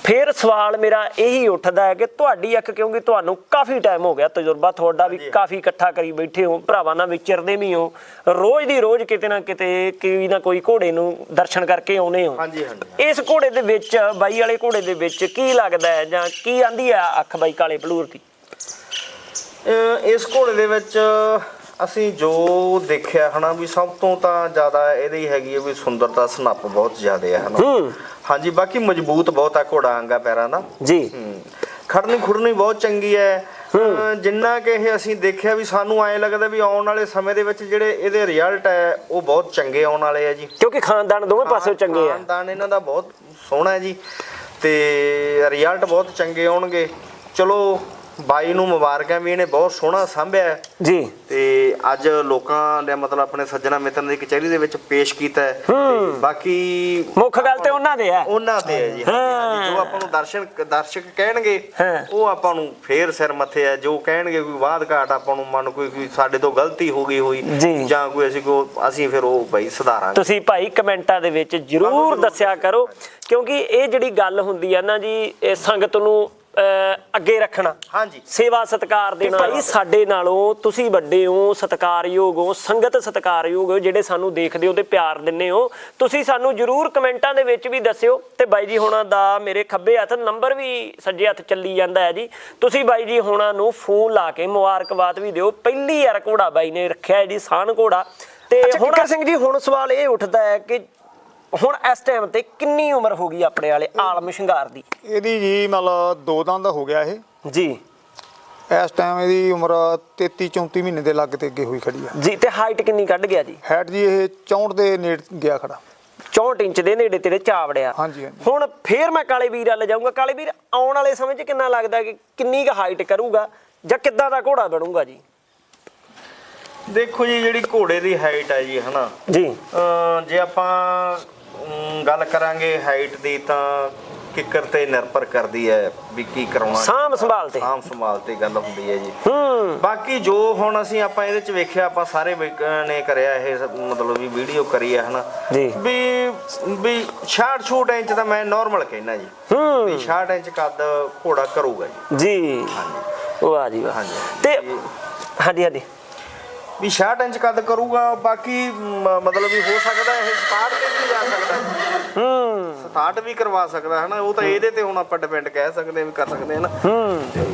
ਫਿਰ ਸਵਾਲ ਮੇਰਾ ਇਹੀ ਉੱਠਦਾ ਹੈ ਕਿ ਤੁਹਾਡੀ ਅੱਖ ਕਿਉਂਕਿ ਤੁਹਾਨੂੰ ਕਾਫੀ ਟਾਈਮ ਹੋ ਗਿਆ ਤਜਰਬਾ ਤੁਹਾਡਾ ਵੀ ਕਾਫੀ ਇਕੱਠਾ ਕਰੀ ਬੈਠੇ ਹੋ ਭਰਾਵਾਂ ਨਾਲ ਵਿਚਰਦੇ ਵੀ ਹੋ ਰੋਜ਼ ਦੀ ਰੋਜ਼ ਕਿਤੇ ਨਾ ਕਿਤੇ ਕੋਈ ਨਾ ਕੋਈ ਘੋੜੇ ਨੂੰ ਦਰਸ਼ਨ ਕਰਕੇ ਆਉਨੇ ਹੋ। ਹਾਂਜੀ ਹਾਂਜੀ। ਇਸ ਘੋੜੇ ਦੇ ਵਿੱਚ ਬਾਈ ਵਾਲੇ ਘੋੜੇ ਦੇ ਵਿੱਚ ਕੀ ਲੱਗਦਾ ਹੈ ਜਾਂ ਕੀ ਆਂਦੀ ਆ ਅੱਖ ਬਾਈ ਕਾਲੇ ਬਲੂਰ ਦੀ? ਇਸ ਘੋੜੇ ਦੇ ਵਿੱਚ ਅਸੀਂ ਜੋ ਦੇਖਿਆ ਹਨਾ ਵੀ ਸਭ ਤੋਂ ਤਾਂ ਜ਼ਿਆਦਾ ਇਹਦੀ ਹੈਗੀ ਹੈ ਵੀ ਸੁੰਦਰਤਾ ਸਨੱਪ ਬਹੁਤ ਜ਼ਿਆਦਾ ਹੈ ਹਨਾ। ਹੂੰ। ਹਾਂਜੀ ਬਾਕੀ ਮਜ਼ਬੂਤ ਬਹੁਤ ਆ ਘੋੜਾ ਆਂਗਾ ਪੈਰਾਂ ਦਾ। ਜੀ। ਖੜਨੀ ਖੁੜਨੀ ਬਹੁਤ ਚੰਗੀ ਹੈ। ਜਿੰਨਾ ਕਿ ਇਹ ਅਸੀਂ ਦੇਖਿਆ ਵੀ ਸਾਨੂੰ ਐਂ ਲੱਗਦਾ ਵੀ ਆਉਣ ਵਾਲੇ ਸਮੇਂ ਦੇ ਵਿੱਚ ਜਿਹੜੇ ਇਹਦੇ ਰਿਜ਼ਲਟ ਹੈ ਉਹ ਬਹੁਤ ਚੰਗੇ ਆਉਣ ਵਾਲੇ ਆ ਜੀ। ਕਿਉਂਕਿ ਖਾਨਦਾਨ ਦੋਵੇਂ ਪਾਸੇ ਚੰਗੇ ਆ ਖਾਨਦਾਨ ਇਹਨਾਂ ਦਾ ਬਹੁਤ ਸੋਹਣਾ ਹੈ ਜੀ। ਤੇ ਰਿਜ਼ਲਟ ਬਹੁਤ ਚੰਗੇ ਆਉਣਗੇ। ਚਲੋ ਬਾਈ ਨੂੰ ਮੁਬਾਰਕਾਂ ਵੀ ਇਹਨੇ ਬਹੁਤ ਸੋਹਣਾ ਸਾਂਭਿਆ ਹੈ। ਜੀ। ਤੇ ਅੱਜ ਲੋਕਾਂ ਦੇ ਮਤਲਬ ਆਪਣੇ ਸੱਜਣਾ ਮਿੱਤਰਾਂ ਦੀ ਕਚਹਿਰੀ ਦੇ ਵਿੱਚ ਪੇਸ਼ ਕੀਤਾ ਹੈ। ਤੇ ਬਾਕੀ ਮੁੱਖ ਗੱਲ ਤੇ ਉਹਨਾਂ ਦੇ ਆ ਉਹਨਾਂ ਤੇ ਹੈ ਜੀ ਹਾਂਜੀ, ਜੋ ਹਾਂ। ਆਪਾਂ ਨੂੰ ਦਰਸ਼ਨ ਦਰਸ਼ਕ ਕਹਿਣਗੇ ਹਾਂ। ਉਹ ਆਪਾਂ ਨੂੰ ਫੇਰ ਸਿਰ ਮੱਥੇ ਹੈ। ਜੋ ਕਹਿਣਗੇ ਕੋਈ ਬਾਤ ਘਾਟ ਆਪਾਂ ਨੂੰ ਮੰਨ ਕੋਈ ਕੋਈ ਸਾਡੇ ਤੋਂ ਗਲਤੀ ਹੋ ਗਈ ਹੋਈ ਜੀ। ਜਾਂ ਕੋਈ ਅਸੀਂ ਕੋ ਅਸੀਂ ਫਿਰ ਉਹ ਭਾਈ ਸੁਧਾਰਾਂਗੇ। ਤੁਸੀਂ ਭਾਈ ਕਮੈਂਟਾਂ ਦੇ ਵਿੱਚ ਜਰੂਰ ਦੱਸਿਆ ਕਰੋ ਕਿਉਂਕਿ ਇਹ ਜਿਹੜੀ ਗੱਲ ਹੁੰਦੀ ਆ ਨਾ ਜੀ ਇਹ ਸੰਗਤ ਨੂੰ ਅੱਗੇ ਰੱਖਣਾ। ਹਾਂਜੀ। ਸੇਵਾ ਸਤਕਾਰ ਦੇਣਾ ਭਾਈ ਸਾਡੇ ਨਾਲੋਂ ਤੁਸੀਂ ਵੱਡੇ ਹੋ ਸਤਕਾਰਯੋਗ ਹੋ ਸੰਗਤ ਸਤਕਾਰਯੋਗ ਹੋ ਜਿਹੜੇ ਸਾਨੂੰ ਦੇਖਦੇ ਹੋ ਤੇ ਪਿਆਰ ਦਿੰਦੇ ਹੋ ਤੁਸੀਂ ਸਾਨੂੰ ਜਰੂਰ ਕਮੈਂਟਾਂ ਦੇ ਵਿੱਚ ਵੀ ਦੱਸਿਓ। ਤੇ ਬਾਈ ਜੀ ਹੋਣਾ ਦਾ ਮੇਰੇ ਖੱਬੇ ਹੱਥ ਨੰਬਰ ਵੀ ਸੱਜੇ ਹੱਥ ਚੱਲੀ ਜਾਂਦਾ ਹੈ ਜੀ। ਤੁਸੀਂ ਬਾਈ ਜੀ ਹੋਣਾ ਨੂੰ ਫੋਨ ਲਾ ਕੇ ਮੁਬਾਰਕਬਾਦ ਵੀ ਦਿਓ। ਪਹਿਲੀ ਯਾਰ ਘੋੜਾ ਬਾਈ ਨੇ ਰੱਖਿਆ ਹੈ ਜੀ ਸਾਨ ਘੋੜਾ। ਤੇ ਹੁਣ ਸਿੰਘ ਜੀ ਹੁਣ ਸਵਾਲ ਇਹ ਉੱਠਦਾ ਹੈ ਕਿ ਹੁਣ ਇਸ ਟਾਈਮ ਤੇ ਕਿੰਨੀ ਉਮਰ ਹੋ ਗਈ ਆਪਣੇ ਵਾਲੇ ਆਲਮ ਸ਼ਿੰਗਾਰ ਦੀ? ਇਹਦੀ ਜੀ ਮਤਲਬ ਦੋ ਦੰਦ ਹੋ ਗਿਆ ਇਹ। ਜੀ। ਇਸ ਟਾਈਮ ਇਹਦੀ ਉਮਰ 33 34 ਮਹੀਨੇ ਦੇ ਲੱਗ ਤੇ ਅੱਗੇ ਹੋਈ ਖੜੀ ਆ। ਜੀ ਤੇ ਹਾਈਟ ਕਿੰਨੀ ਕੱਢ ਗਿਆ ਜੀ? ਹੈਡ ਜੀ ਇਹ 64 ਦੇ ਨੇੜੇ ਗਿਆ ਖੜਾ। 64 ਇੰਚ ਦੇ ਨੇੜੇ ਤੇੜੇ ਚਾਵੜਿਆ। ਹਾਂਜੀ, ਹਾਂਜੀ। ਹੁਣ ਫੇਰ ਮੈਂ ਕਾਲੇ ਵੀਰ ਵੱਲ ਜਾਊਂਗਾ। ਕਾਲੇ ਵੀਰ ਆਉਣ ਵਾਲੇ ਸਮੇਂ 'ਚ ਕਿੰਨਾ ਲੱਗਦਾ ਕਿ ਕਿੰਨੀ ਕੁ ਹਾਈਟ ਕਰੂਗਾ ਜਾਂ ਕਿੱਦਾਂ ਦਾ ਘੋੜਾ ਬਣੂਗਾ ਜੀ? ਦੇਖੋ ਜੀ ਜਿਹੜੀ ਘੋੜੇ ਦੀ ਹਾਈਟ ਹੈ ਜੀ ਹਨਾ? ਜੀ। ਅਮ ਜੇ ਆਪਾਂ ਗੱਲ ਕਰਾਂਗੇ ਹਾਈਟ ਦੀ ਤਾਂ ਕਿੱਕਰ ਤੇ ਨਿਰਭਰ ਕਰਦੀ ਹੈ ਵੀ ਕੀ ਕਰਾਉਣਾ ਸਾਂਭ ਸੰਭਾਲ ਤੇ। ਸਾਂਭ ਸੰਭਾਲ ਤੇ ਗੱਲ ਹੁੰਦੀ ਹੈ ਜੀ। ਹੂੰ। ਬਾਕੀ ਜੋ ਹੁਣ ਅਸੀਂ ਆਪਾਂ ਇਹਦੇ ਚ ਵੇਖਿਆ ਆਪਾਂ ਸਾਰੇ ਨੇ ਕਰਿਆ ਇਹ ਮਤਲਬ ਵੀ ਵੀਡੀਓ ਕਰੀ ਹੈ ਹਨਾ। ਜੀ। ਵੀ ਵੀ 66 ਛੂਟ ਇੰਚ ਤਾਂ ਮੈਂ ਨਾਰਮਲ ਕਹਿਣਾ ਜੀ। ਹੂੰ। ਵੀ 66 ਇੰਚ ਕੱਦ ਘੋੜਾ ਕਰੂਗਾ ਜੀ। ਜੀ। ਵਾਹ ਜੀ ਵਾਹ। ਹਾਂਜੀ। ਤੇ ਹਾਂਜੀ ਹਾਂਜੀ। ਵੀ 66 ਇੰਚ ਕੱਦ ਕਰੂਗਾ ਬਾਕੀ ਮਤਲਬ ਵੀ ਹੋ ਸਕਦਾ ਇਹ 67 ਤੇ ਵੀ ਜਾ ਸਕਦਾ। ਹੂੰ। 67 ਵੀ ਕਰਵਾ ਸਕਦਾ ਹੈ ਨਾ ਉਹ ਤਾਂ ਇਹਦੇ ਤੇ ਹੁਣ ਆਪਾਂ ਡਿਪੈਂਡ ਕਹਿ ਸਕਦੇ ਵੀ ਕਰ ਸਕਦੇ ਹਾਂ ਨਾ। ਹੂੰ।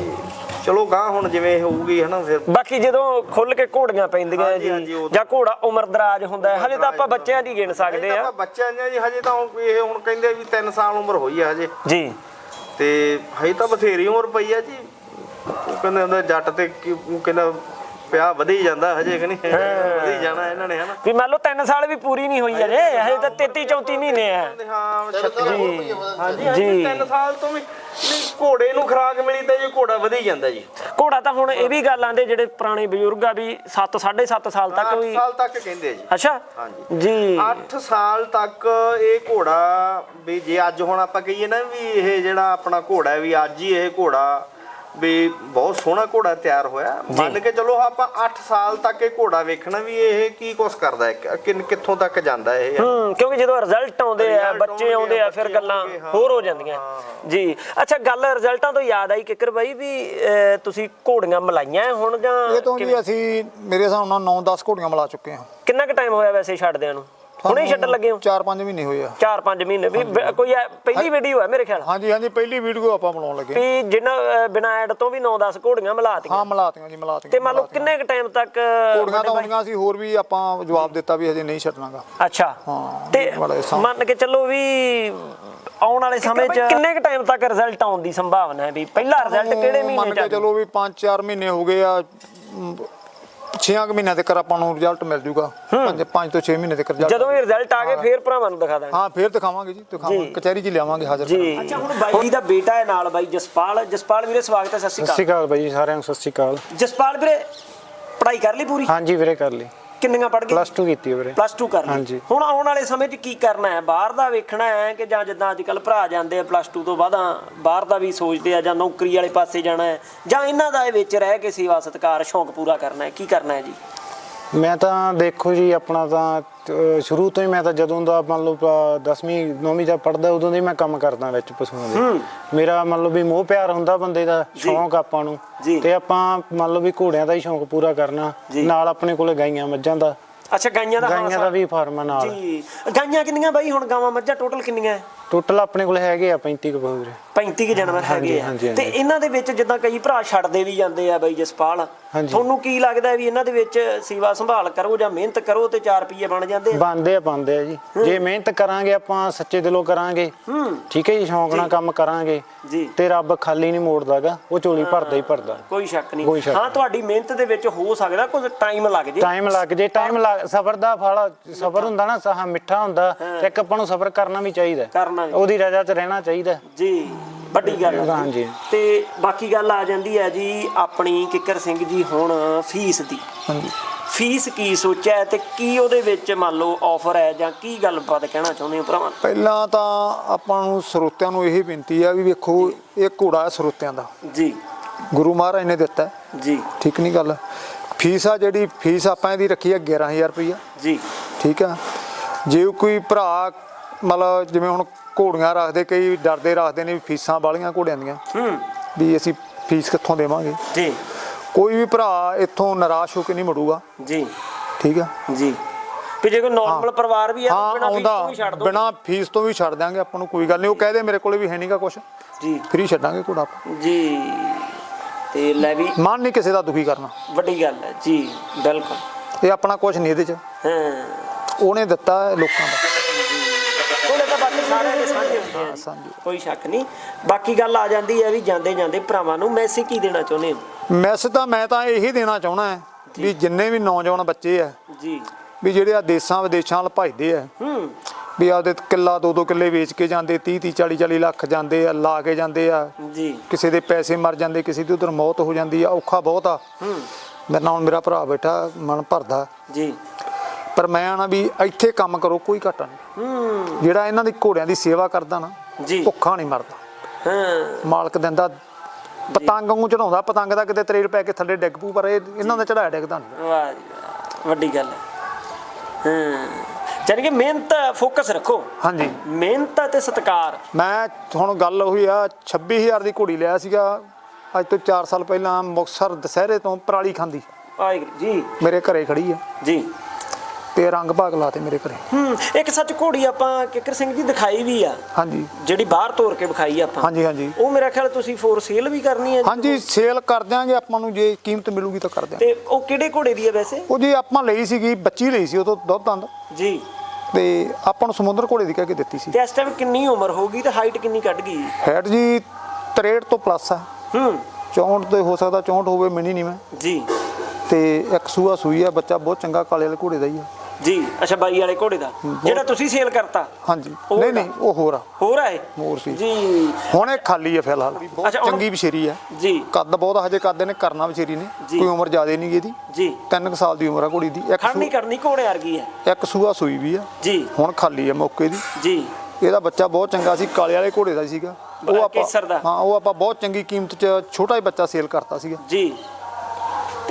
ਚਲੋ ਗਾਂ ਹੁਣ ਜਿਵੇਂ ਇਹ ਹੋਊਗੀ ਹਨਾ ਫਿਰ ਬਾਕੀ ਜਦੋਂ ਖੁੱਲ ਕੇ ਘੋੜੀਆਂ ਪੈਂਦੀਆਂ ਜੀ ਜਾਂ ਘੋੜਾ ਉਮਰਦਰਾਜ ਹੁੰਦਾ ਹੈ ਹਜੇ ਤਾਂ ਆਪਾਂ ਬੱਚਿਆਂ ਦੀ ਗਿਣ ਸਕਦੇ ਆ ਬੱਚਿਆਂ ਜੀ ਹਜੇ ਤਾਂ ਇਹ ਹੁਣ ਕਹਿੰਦੇ ਵੀ 3 ਸਾਲ ਉਮਰ ਹੋਈ ਆ ਹਜੇ। ਜੀ। ਤੇ ਹਜੇ ਤਾਂ ਬਥੇਰੀ ਉਮਰ ਪਈ ਆ ਜੀ। ਕਹਿੰਦੇ ਹੁੰਦੇ ਜੱਟ ਤੇ ਕਹਿੰਦਾ ਪਿਆ ਵਧੀ ਜਾਂਦਾ ਹਜੇ ਕਿ ਨਹੀਂ? ਵਧੀ ਜਾਣਾ ਇਹਨਾਂ ਨੇ ਹਨਾ? ਵੀ ਮੰਨ ਲਓ 3 ਸਾਲ ਵੀ ਪੂਰੀ ਨਹੀਂ ਹੋਈ ਅਜੇ ਹਜੇ ਤਾਂ 33 34 ਮਹੀਨੇ ਆ। ਹਾਂ 36 ਜੀ ਹਾਂਜੀ ਜੀ। ਹਾਂਜੀ 3 ਸਾਲ ਤੋਂ ਵੀ ਨਹੀਂ ਘੋੜੇ ਨੂੰ ਖੁਰਾਕ ਮਿਲੀ ਤਾਂ ਜੀ ਘੋੜਾ ਵਧੀ ਜਾਂਦਾ ਜੀ। ਘੋੜਾ ਤਾਂ ਹੁਣ ਇਹ ਵੀ ਗੱਲ ਆਂਦੇ ਜਿਹੜੇ ਪੁਰਾਣੇ ਬਜ਼ੁਰਗ ਆ ਵੀ 7 7.5 ਸਾਲ ਤੱਕ 8 ਵੀ ਸਾਲ ਤੱਕ ਕਹਿੰਦੇ ਆ ਜੀ। ਅੱਛਾ? ਹਾਂਜੀ। ਜੀ। 8 ਸਾਲ ਤੱਕ ਇਹ ਘੋੜਾ ਵੀ ਜੇ ਅੱਜ ਹੁਣ ਆਪਾਂ ਕਹੀਏ ਨਾ ਵੀ ਇਹ ਜਿਹੜਾ ਆਪਣਾ ਘੋੜਾ ਵੀ ਅੱਜ ਹੀ ਇਹ ਘੋੜਾ ਵੀ ਬਹੁਤ ਸੋਹਣਾ ਘੋੜਾ ਤਿਆਰ ਹੋਇਆ। ਮੰਨ ਕੇ ਚਲੋ ਆਪਾਂ 8 ਸਾਲ ਤੱਕ ਇਹ ਘੋੜਾ ਵੇਖਣਾ ਵੀ ਇਹ ਕੀ ਕੁਛ ਕਰਦਾ ਹੈ ਕਿੰਨ- ਕਿੱਥੋਂ ਤੱਕ ਜਾਂਦਾ ਇਹ? ਹੂੰ ਕਿਉਂਕਿ ਜਦੋਂ ਰਿਜ਼ਲਟ ਆਉਂਦੇ ਆ ਬੱਚੇ ਆਉਂਦੇ ਆ ਫਿਰ ਗੱਲਾਂ ਹੋਰ ਹੋ ਜਾਂਦੀਆਂ। ਜੀ ਅੱਛਾ ਗੱਲ ਰਿਜ਼ਲਟਾਂ ਤੋਂ ਯਾਦ ਆਈ ਕਿੱਕਰ ਬਾਈ ਵੀ ਤੁਸੀਂ ਘੋੜੀਆਂ ਮਲਾਈਆਂ ਹੁਣ ਜਾਂ ਇਹ ਤੋਂ? ਜੀ ਅਸੀਂ ਮੇਰੇ ਹਿਸਾਬ ਨਾਲ 9-10 ਘੋੜੀਆਂ ਮਿਲਾ ਚੁੱਕੇ ਹਾਂ। ਕਿੰਨਾ ਕੁ ਟਾਈਮ ਹੋਇਆ ਵੈਸੇ ਛੱਡਦਿਆਂ ਨੂੰ? ਹੁਣੇ ਹੀ ਛੱਡਣ ਲੱਗੇ ਹੋ? 4-5 ਮਹੀਨੇ ਹੋਏ ਆ। 4-5 ਮਹੀਨੇ। ਵੀ ਬ- ਕੋਈ ਐ- ਪਹਿਲੀ ਵੀਡੀਓ ਹੈ ਮੇਰੇ ਖਿਆਲ? ਹਾਂਜੀ ਹਾਂਜੀ ਪਹਿਲੀ ਵੀਡੀਓ ਆਪਾਂ ਬਣਾਉਣ ਲੱਗੇ ਵੀ ਜਿੰਨਾ ਬਿਨਾ ਐਡ ਤੋਂ ਵੀ 9-10 ਘੋੜੀਆਂ ਮਿਲਾਤੀਆਂ ਹਾਂ ਮਿਲਾਤੀਆਂ ਜੀ ਮਿਲਾਤੀਆਂ ਤੇ ਮੰਨ ਲਓ ਕਿੰਨੇ ਕੁ ਟਾਈਮ ਤੱਕ ਘੋੜੀਆਂ ਤਾਂ ਆਉਂਦੀਆਂ ਸੀ ਹੋਰ ਵੀ ਆਪਾਂ ਜਵਾਬ ਦਿੱਤਾ ਵੀ ਹਜੇ ਨਹੀਂ ਛੱਡਣਾਗਾ। ਅੱਛਾ। ਹਾਂ, ਤੇ ਬੜਾ ਮੰਨ ਕੇ ਚੱਲੋ ਵੀ ਆਉਣ ਵਾਲੇ ਸਮੇਂ 'ਚ ਕਿੰਨੇ ਕੁ ਟਾਈਮ ਤੱਕ ਰਿਜ਼ਲਟ ਆਉਣ ਦੀ ਸੰਭਾਵਨਾ ਹੈ ਵੀ? ਪਹਿਲਾ ਰਿਜ਼ਲਟ ਕਿਹੜੇ ਮਹੀਨੇ ਮੰਨ 'ਚ ਕੇ? ਚਲੋ? ਵੀ 5-4 ਮਹੀਨੇ ਹੋ ਗਏ ਆ 6 ਮਹੀਨਿਆਂ ਤੱਕ ਆਪਾਂ ਨੂੰ ਰਿਜ਼ਲਟ ਮਿਲ ਜੂਗਾ। 5 ਤੋਂ 6 ਮਹੀਨੇ ਤੱਕ ਰਿਜ਼ਲਟ ਜਦੋਂ ਇਹ ਰਿਜ਼ਲਟ ਆ ਗਏ ਫੇਰ ਭਰਾਵਾਂ ਨੂੰ ਦਿਖਾ ਦਾਂਗੇ। ਹਾਂ ਫੇਰ ਦਿਖਾਵਾਂਗੇ ਜੀ ਦਿਖਾਵਾਂਗੇ। ਕਚਹਿਰੀ 'ਚ ਲਿਆਵਾਂਗੇ ਹਾਜ਼ਰ ਜੀ। ਅੱਛਾ ਹੁਣ ਬਾਈ ਜੀ ਦਾ ਬੇਟਾ ਹੈ ਨਾਲ ਬਾਈ ਜਸਪਾਲ। ਜਸਪਾਲ ਵੀਰੇ ਸਵਾਗਤ ਹੈ ਸਤਿ ਸਤਿ ਸ਼੍ਰੀ ਅਕਾਲ ਅਕਾਲ ਬਾਈ ਜੀ, ਸਾਰਿਆਂ ਨੂੰ ਸਤਿ ਸ਼੍ਰੀ ਅਕਾਲ। ਜਸਪਾਲ ਵੀਰੇ ਪੜ੍ਹਾਈ ਕਰ ਲਈ ਪੂਰੀ? ਹਾਂਜੀ ਵੀਰੇ ਕਰ ਲਈ। ਕਿੰਨੀਆਂ ਪੜ੍ਹ ਗਏ ਪਲੱਸ 2 ਕੀਤੀ ਹੈ ਵੀਰੇ ਪਲੱਸ 2 ਕਰ ਲਈ। ਹੁਣ ਆਉਣ ਵਾਲੇ ਸਮੇਂ 'ਚ ਕੀ ਕਰਨਾ ਹੈ? ਬਾਹਰ ਦਾ ਵੇਖਣਾ ਹੈ ਕਿ ਜਾਂ ਜਿੱਦਾਂ ਅੱਜ ਕੱਲ ਭਰਾ ਜਾਂਦੇ ਆ ਪਲੱਸ 2 ਤੋਂ ਬਾਅਦ ਬਾਹਰ ਦਾ ਵੀ ਸੋਚਦੇ ਆ ਜਾਂ ਨੌਕਰੀ ਵਾਲੇ ਪਾਸੇ ਜਾਣਾ ਹੈ ਜਾਂ ਇਹਨਾਂ ਦਾ ਇਹ ਵਿੱਚ ਰਹਿ ਕੇ ਸੇਵਾ ਸਤਿਕਾਰ ਸ਼ੌਂਕ ਪੂਰਾ ਕਰਨਾ ਹੈ। ਕੀ ਕਰਨਾ ਹੈ ਜੀ? ਮੈਂ ਤਾਂ ਦੇਖੋ ਜੀ ਆਪਣਾ ਤਾਂ ਸ਼ੁਰੂ ਤੋਂ ਹੀ ਮੈਂ ਤਾਂ ਜਦੋਂ ਦਾ ਮੰਨ ਲਓ 10ਵੀਂ 9ਵੀਂ ਦਾ ਪੜਦਾ ਉਦੋਂ ਦੇ ਮੈਂ ਕੰਮ ਕਰਦਾ ਵਿੱਚ ਪਸ਼ੂਆਂ ਦੇ। ਮੇਰਾ ਮੰਨ ਲਓ ਵੀ ਮੋਹ ਪਿਆਰ ਹੁੰਦਾ ਬੰਦੇ ਦਾ ਸ਼ੌਂਕ ਆਪਾਂ ਨੂੰ। ਤੇ ਆਪਾਂ ਮੰਨ ਲਓ ਵੀ ਘੋੜਿਆਂ ਦਾ ਹੀ ਸ਼ੌਂਕ ਪੂਰਾ ਕਰਨਾ। ਨਾਲ ਆਪਣੇ ਕੋਲੇ ਗਾਈਆਂ ਮੱਝਾਂ ਦਾ। ਅੱਛਾ ਗਾਈਆਂ ਦਾ ਗਾਈਆਂ ਦਾ ਵੀ ਫਾਰਮ ਨਾਲ। ਜੀ। ਗਾਈਆਂ ਕਿੰਨੀਆਂ ਬਾਈ ਹੁਣ ਗਾਵਾਂ ਮੱਝਾਂ ਟੋਟਲ ਕਿੰਨੀਆਂ? ਟੋਟਲ ਆਪਣੇ ਕੋਲੇ ਹੈਗੇ ਆ 35 ਕੁ ਬਹੂ ਵੀਰੇ। 35 ਕੁ ਜਾਨਵਰ ਹੈਗੇ ਆ। ਤੇ। ਇਹਨਾਂ ਦੇ ਵਿੱਚ ਜਿੱਦਾਂ ਕਈ ਭਰਾ ਛੱਡਦੇ ਵੀ ਜਾਂਦੇ ਆ ਬਾਈ ਜਸਪਾਲ। ਤੁਹਾਨੂੰ ਕੀ ਲੱਗਦਾ ਵੀ ਇਹਨਾਂ ਦੇ ਵਿੱਚ ਸੇਵਾ ਸੰਭਾਲ ਕਰੋ ਜਾਂ ਮਿਹਨਤ ਕਰੋ ਤੇ 4 ਰੁਪਏ ਬਣ ਜਾਂਦੇ ਆ? ਬੰਦੇ ਆ ਬੰਦੇ ਆ ਜੀ। ਜੇ ਮਿਹਨਤ ਕਰਾਂਗੇ ਆਪਾਂ ਸੱਚੇ ਦਿਲੋਂ ਕਰਾਂਗੇ। ਠੀਕ ਹੈ ਜੀ ਸ਼ੌਂਕ ਨਾਲ ਕੰਮ ਕਰਾਂਗੇ। ਜੀ। ਤੇ ਰੱਬ ਖਾਲੀ ਨਹੀਂ ਮੋੜਦਾਗਾ ਉਹ ਝੋਲੀ ਭਰਦਾ ਹੀ ਭਰਦਾ। ਕੋਈ ਸ਼ੱਕ ਨਹੀਂ। ਹਾਂ ਤੁਹਾਡੀ ਮਿਹਨਤ ਦੇ ਵਿੱਚ ਹੋ ਸਕਦਾ ਕੁਝ ਟਾਈਮ ਲੱਗ ਜੇ। ਟਾਈਮ ਲੱਗ ਜੇ ਟਾਈਮ ਲੱਗ ਸਬਰ ਦਾ ਫਲ ਸਬਰ ਹੁੰਦਾ ਨਾ ਸਾਹ ਮਿੱਠਾ ਹੁੰਦਾ ਤੇ ਇੱਕ ਆਪਾਂ ਨੂੰ ਸਬਰ ਕਰਨਾ ਵੀ ਚਾਹੀਦਾ। ਕਰਨਾ। ਉਹਦੀ ਰਜ਼ਾ 'ਚ ਰਹਿਣਾ ਚਾਹੀਦਾ। ਜੀ। ਵੱਡੀ ਗੱਲ ਹੈ ਹਾਂਜੀ। ਤੇ ਬਾਕੀ ਗੱਲ ਆ ਜਾਂਦੀ ਹੈ ਜੀ ਆਪਣੀ ਕਿੱਕਰ ਸਿੰਘ ਜੀ ਹੁਣ ਫੀਸ ਦੀ। ਹਾਂਜੀ। ਫੀਸ ਕੀ ਸੋਚਿਆ ਤੇ ਕੀ ਉਹਦੇ ਵਿੱਚ ਮੰਨ ਲਓ ਆਫਰ ਹੈ ਜਾਂ ਕੀ ਗੱਲਬਾਤ ਕਹਿਣਾ ਚਾਹੁੰਦੇ ਹੋ ਭਰਾਵਾਂ? ਪਹਿਲਾਂ ਤਾਂ ਆਪਾਂ ਨੂੰ ਸਰੋਤਿਆਂ ਨੂੰ ਇਹ ਬੇਨਤੀ ਆ ਵੀ ਵੇਖੋ ਇਹ ਘੋੜਾ ਸਰੋਤਿਆਂ ਦਾ। ਜੀ। ਗੁਰੂ ਮਹਾਰਾਜ ਨੇ ਦਿੱਤਾ। ਜੀ। ਠੀਕ ਨਹੀਂ ਗੱਲ? ਫੀਸ ਆ ਜਿਹੜੀ ਫੀਸ ਆਪਾਂ ਇਹਦੀ ਰੱਖੀ ਆ 11000 ਰੁਪਈਆ। ਜੀ। ਠੀਕ ਆ? ਜੇ ਕੋਈ ਭਰਾ ਮਤਲਬ ਜਿਵੇਂ ਹੁਣ ਘੋੜੀਆਂ ਰੱਖਦੇ ਕਈ ਡਰਦੇ ਰੱਖਦੇ ਨੇ ਵੀ ਫੀਸਾਂ ਵਾਲੀਆਂ ਘੋੜਿਆਂ ਦੀਆਂ। ਹੂੰ। ਵੀ ਅਸੀਂ ਫੀਸ ਕਿੱਥੋਂ ਦੇਵਾਂਗੇ? ਜੀ। ਕੋਈ ਵੀ ਭਰਾ ਇੱਥੋਂ ਨਿਰਾਸ਼ ਹੋ ਕੇ ਨਹੀਂ ਮੁੜੂਗਾ ਜੀ। ਠੀਕ ਆ? ਜੀ। ਵੀ ਜੇ ਕੋਈ ਨਾਰਮਲ ਪਰਿਵਾਰ ਵੀ ਹੈ ਤਾਂ ਬਿਨਾਂ ਫੀਸ ਤੋਂ ਵੀ ਛੱਡ ਦੋ। ਬਿਨਾ ਫੀਸ ਤੋਂ ਵੀ ਛੱਡ ਦਿਆਂਗੇ ਆਪਾਂ ਨੂੰ ਕੋਈ ਗੱਲ ਨਹੀਂ। ਉਹ ਕਹਦੇ ਮੇਰੇ ਕੋਲੇ ਵੀ ਹੈ ਨਹੀਂਗਾ ਕੁਝ ਜੀ। ਫ੍ਰੀ ਛੱਡਾਂਗੇ ਘੋੜਾ ਆਪਾਂ। ਜੀ। ਤੇ ਲੈ ਵੀ ਮਨ ਨਹੀਂ ਕਿਸੇ ਦਾ ਦੁਖੀ ਕਰਨਾ। ਵੱਡੀ ਗੱਲ ਹੈ। ਜੀ ਬਿਲਕੁਲ। ਇਹ ਆਪਣਾ ਕੁਝ ਨਹੀਂ ਇਹਦੇ ਚ। ਹਾਂ। ਉਹਨੇ ਦਿੱਤਾ ਲੋਕਾਂ ਦਾ। ਉਹਨੇ ਤਾਂ ਬਾਕੀ ਸਾਰਿਆਂ ਦੇ ਸਾਂਝੇ ਹੁੰਦੇ ਆ। ਜੀ। ਸਾਂਝੇ। ਕੋਈ ਸ਼ੱਕ ਨਹੀਂ। ਬਾਕੀ ਗੱਲ ਆ ਜਾਂਦੀ ਹੈ ਵੀ ਜਾਂਦੇ ਜਾਂਦੇ ਭਰਾਵਾਂ ਨੂੰ ਮੈਸੇਜ ਕੀ ਦੇਣਾ ਚਾਹੁੰਦੇ ਹੋ? ਮੈਸੇਜ ਤਾਂ ਮੈਂ ਤਾਂ ਇਹੀ ਦੇਣਾ ਚਾਹਣਾ ਹੈ ਵੀ ਜਿੰਨੇ ਵੀ ਨੌਜਵਾਨ ਬੱਚੇ ਆ ਜੀ। ਵੀ ਜਿਹੜੇ ਆ ਦੇਸ਼ਾਂ ਵਿਦੇਸ਼ਾਂ ਵੱਲ ਭਜਦੇ ਆ ਹੂੰ। ਵੀ ਆਪਦੇ ਕਿੱਲਾ ਦੋ ਦੋ ਕਿੱਲੇ ਵੇਚ ਕੇ ਜਾਂਦੇ 30 30 40 40 ਲੱਖ ਜਾਂਦੇ ਆ ਲਾ ਕੇ ਜਾਂਦੇ ਆ। ਜੀ। ਕਿਸੇ ਦੇ ਪੈਸੇ ਮਰ ਜਾਂਦੇ ਕਿਸੇ ਦੀ ਉਧਰ ਮੌਤ ਹੋ ਜਾਂਦੀ ਆ ਔਖਾ ਬਹੁਤ ਆ। ਹੂੰ। ਮੇਰੇ ਨਾਲ ਹੁਣ ਮੇਰਾ ਭਰਾ ਬੈਠਾ ਮਨ ਭਰਦਾ। ਜੀ। ਪਰ ਮੈਂ ਆਣਾ ਵੀ ਇੱਥੇ ਕੰਮ ਕਰੋ ਕੋਈ ਘਾਟਾ ਨਹੀਂ। ਹੂੰ। ਜਿਹੜਾ ਇਹਨਾਂ ਦੀ ਘੋੜਿਆਂ ਦੀ ਸੇਵਾ ਕਰਦਾ ਨਾ ਜੀ। ਭੁੱਖਾ ਨਹੀਂ ਮਰਦਾ। ਹਾਂ। ਮਾਲਕ ਦਿੰਦਾ ਪਤੰਗ ਵਾਂਗੂ ਚੜਾਉਂਦਾ ਪਤੰਗ ਦਾ ਕਿਤੇ ਤਰੇਲ ਪੈ ਕੇ ਥੱਲੇ ਡਿੱਗ ਪੂ ਪਰ ਇਹ ਇਹਨਾਂ ਦਾ ਚੜਾਇਆ ਡਿੱਗਦਾ ਨਹੀਂ। ਵਾਹ ਜੀ ਵਾਹ ਵੱਡੀ ਗੱਲ ਹੈ। ਹਾਂ। ਜਾਨੀ ਕਿ ਮਿਹਨਤ ਫੋਕਸ ਰੱਖੋ। ਹਾਂਜੀ। ਮਿਹਨਤ ਤੇ ਸਤਕਾਰ। ਮੈਂ ਹੁਣ ਗੱਲ ਹੋਈ ਆ 26000 ਦੀ ਘੋੜੀ ਲਿਆ ਸੀਗਾ ਅੱਜ ਤੋਂ 4 ਸਾਲ ਪਹਿਲਾਂ ਮੁਕਸਰ ਦਸ਼ਹਿਰੇ ਤੋਂ ਪਰਾਲੀ ਖਾਂਦੀ। ਵਾਹਿਗੁਰੂ ਜੀ। ਮੇਰੇ ਘਰੇ ਖੜੀ ਆ। ਜੀ। ਤੇ ਰੰਗ ਭਾਗ ਲਾਤੇ ਮੇਰੇ ਘਰੇ। ਹੂੰ ਇੱਕ ਸੱਚ ਘੋੜੀ ਆਪਾਂ ਕਿੱਕਰ ਸਿੰਘ ਜੀ ਦਿਖਾਈ ਵੀ ਆ। ਹਾਂਜੀ। ਜਿਹੜੀ ਬਾਹਰ ਤੋਰ ਕੇ ਵਿਖਾਈ ਆਪਾਂ। ਹਾਂਜੀ ਹਾਂਜੀ। ਉਹ ਮੇਰਾ ਖਿਆਲ ਤੁਸੀਂ ਫੋਰ ਸੇਲ ਵੀ ਕਰਨੀ ਹੈ? ਹਾਂਜੀ ਸੇਲ ਕਰ ਦਿਆਂਗੇ ਆਪਾਂ ਨੂੰ ਜੇ ਕੀਮਤ ਮਿਲੂਗੀ ਤਾਂ ਕਰ ਦਿਆਂਗੇ। ਤੇ ਉਹ ਕਿਹੜੇ ਘੋੜੇ ਦੀ ਹੈ ਵੈਸੇ? ਉਹ ਜੀ ਆਪਾਂ ਲਈ ਸੀਗੀ ਬੱਚੀ ਲਈ ਸੀ ਉਹ ਤੋਂ ਦੁੱਧ ਦੰਦ। ਜੀ। ਤੇ ਆਪਾਂ ਨੂੰ ਸਮੁੰਦਰ ਘੋੜੇ ਦੀ ਕਹਿ ਕੇ ਦਿੱਤੀ ਸੀ। ਤੇ ਇਸ ਟਾਈਮ ਕਿੰਨੀ ਉਮਰ ਹੋਗੀ ਤੇ ਹਾਈਟ ਕਿੰਨੀ ਕੱਢ ਗਈ? ਹੈਡ ਜੀ 63 ਤੋਂ ਪਲੱਸ ਆ। ਹੂੰ। 64 ਤੇ ਹੋ ਸਕਦਾ 64 ਹੋਵੇ ਮਿਨੀ ਨਹੀਂ ਮੈਂ। ਜੀ। ਤੇ ਇੱਕ ਸੂਆ ਸੂਈ ਆ ਬੱਚਾ ਬਹੁਤ ਚੰਗਾ ਕਾਲੇ ਵਾਲੇ ਘੋੜੇ ਦਾ ਹੀ ਆ। ਜੀ ਅੱਛਾ ਬਾਈ ਵਾਲੇ ਘੋੜੇ ਦਾ। ਜਿਹੜਾ ਤੁਸੀਂ ਸੇਲ ਕਰਤਾ। ਹਾਂਜੀ। ਨਹੀਂ? ਨਹੀਂ ਉਹ ਹੋਰ ਆ। ਹੋਰ ਆਏ ਹੋਰ ਸੀ। ਜੀ। ਹੁਣ ਇਹ ਖਾਲੀ ਆ ਫਿਲਹਾਲ। ਚੰਗੀ ਵਿਸ਼ੇਰੀ ਆ। ਜੀ। ਕੱਦ ਬਹੁਤ ਆ, ਹਜੇ ਕੱਦ ਨੇ ਕਰਨਾ ਵਿਸ਼ੇਰੀ ਨੇ। ਕੋਈ ਉਮਰ ਜ਼ਿਆਦੇ ਨਹੀਂ ਇਹਦੀ। ਜੀ। 3 ਸਾਲ ਦੀ ਉਮਰ ਆ ਘੋੜੀ ਦੀ। ਇੱਕ ਖੜਨੀ ਕਰਨੀ ਘੋੜੇ ਵਰਗੀ ਹੈ ਇੱਕ ਸੂਆ ਸੂਈ ਵੀ ਆ। ਜੀ। ਹੁਣ ਖਾਲੀ ਆ ਮੌਕੇ ਦੀ। ਜੀ। ਇਹਦਾ ਬੱਚਾ ਬਹੁਤ ਚੰਗਾ ਸੀ ਕਾਲੇ ਵਾਲੇ ਘੋੜੇ ਦਾ ਸੀਗਾ। ਉਹ ਆਪਾਂ। ਹਾਂ ਉਹ ਆਪਾਂ ਬਹੁਤ ਚੰਗੀ ਕੀਮਤ 'ਚ ਛੋਟਾ ਹੀ ਬੱਚਾ ਸੇਲ ਕਰਤਾ ਸੀਗਾ। ਜੀ।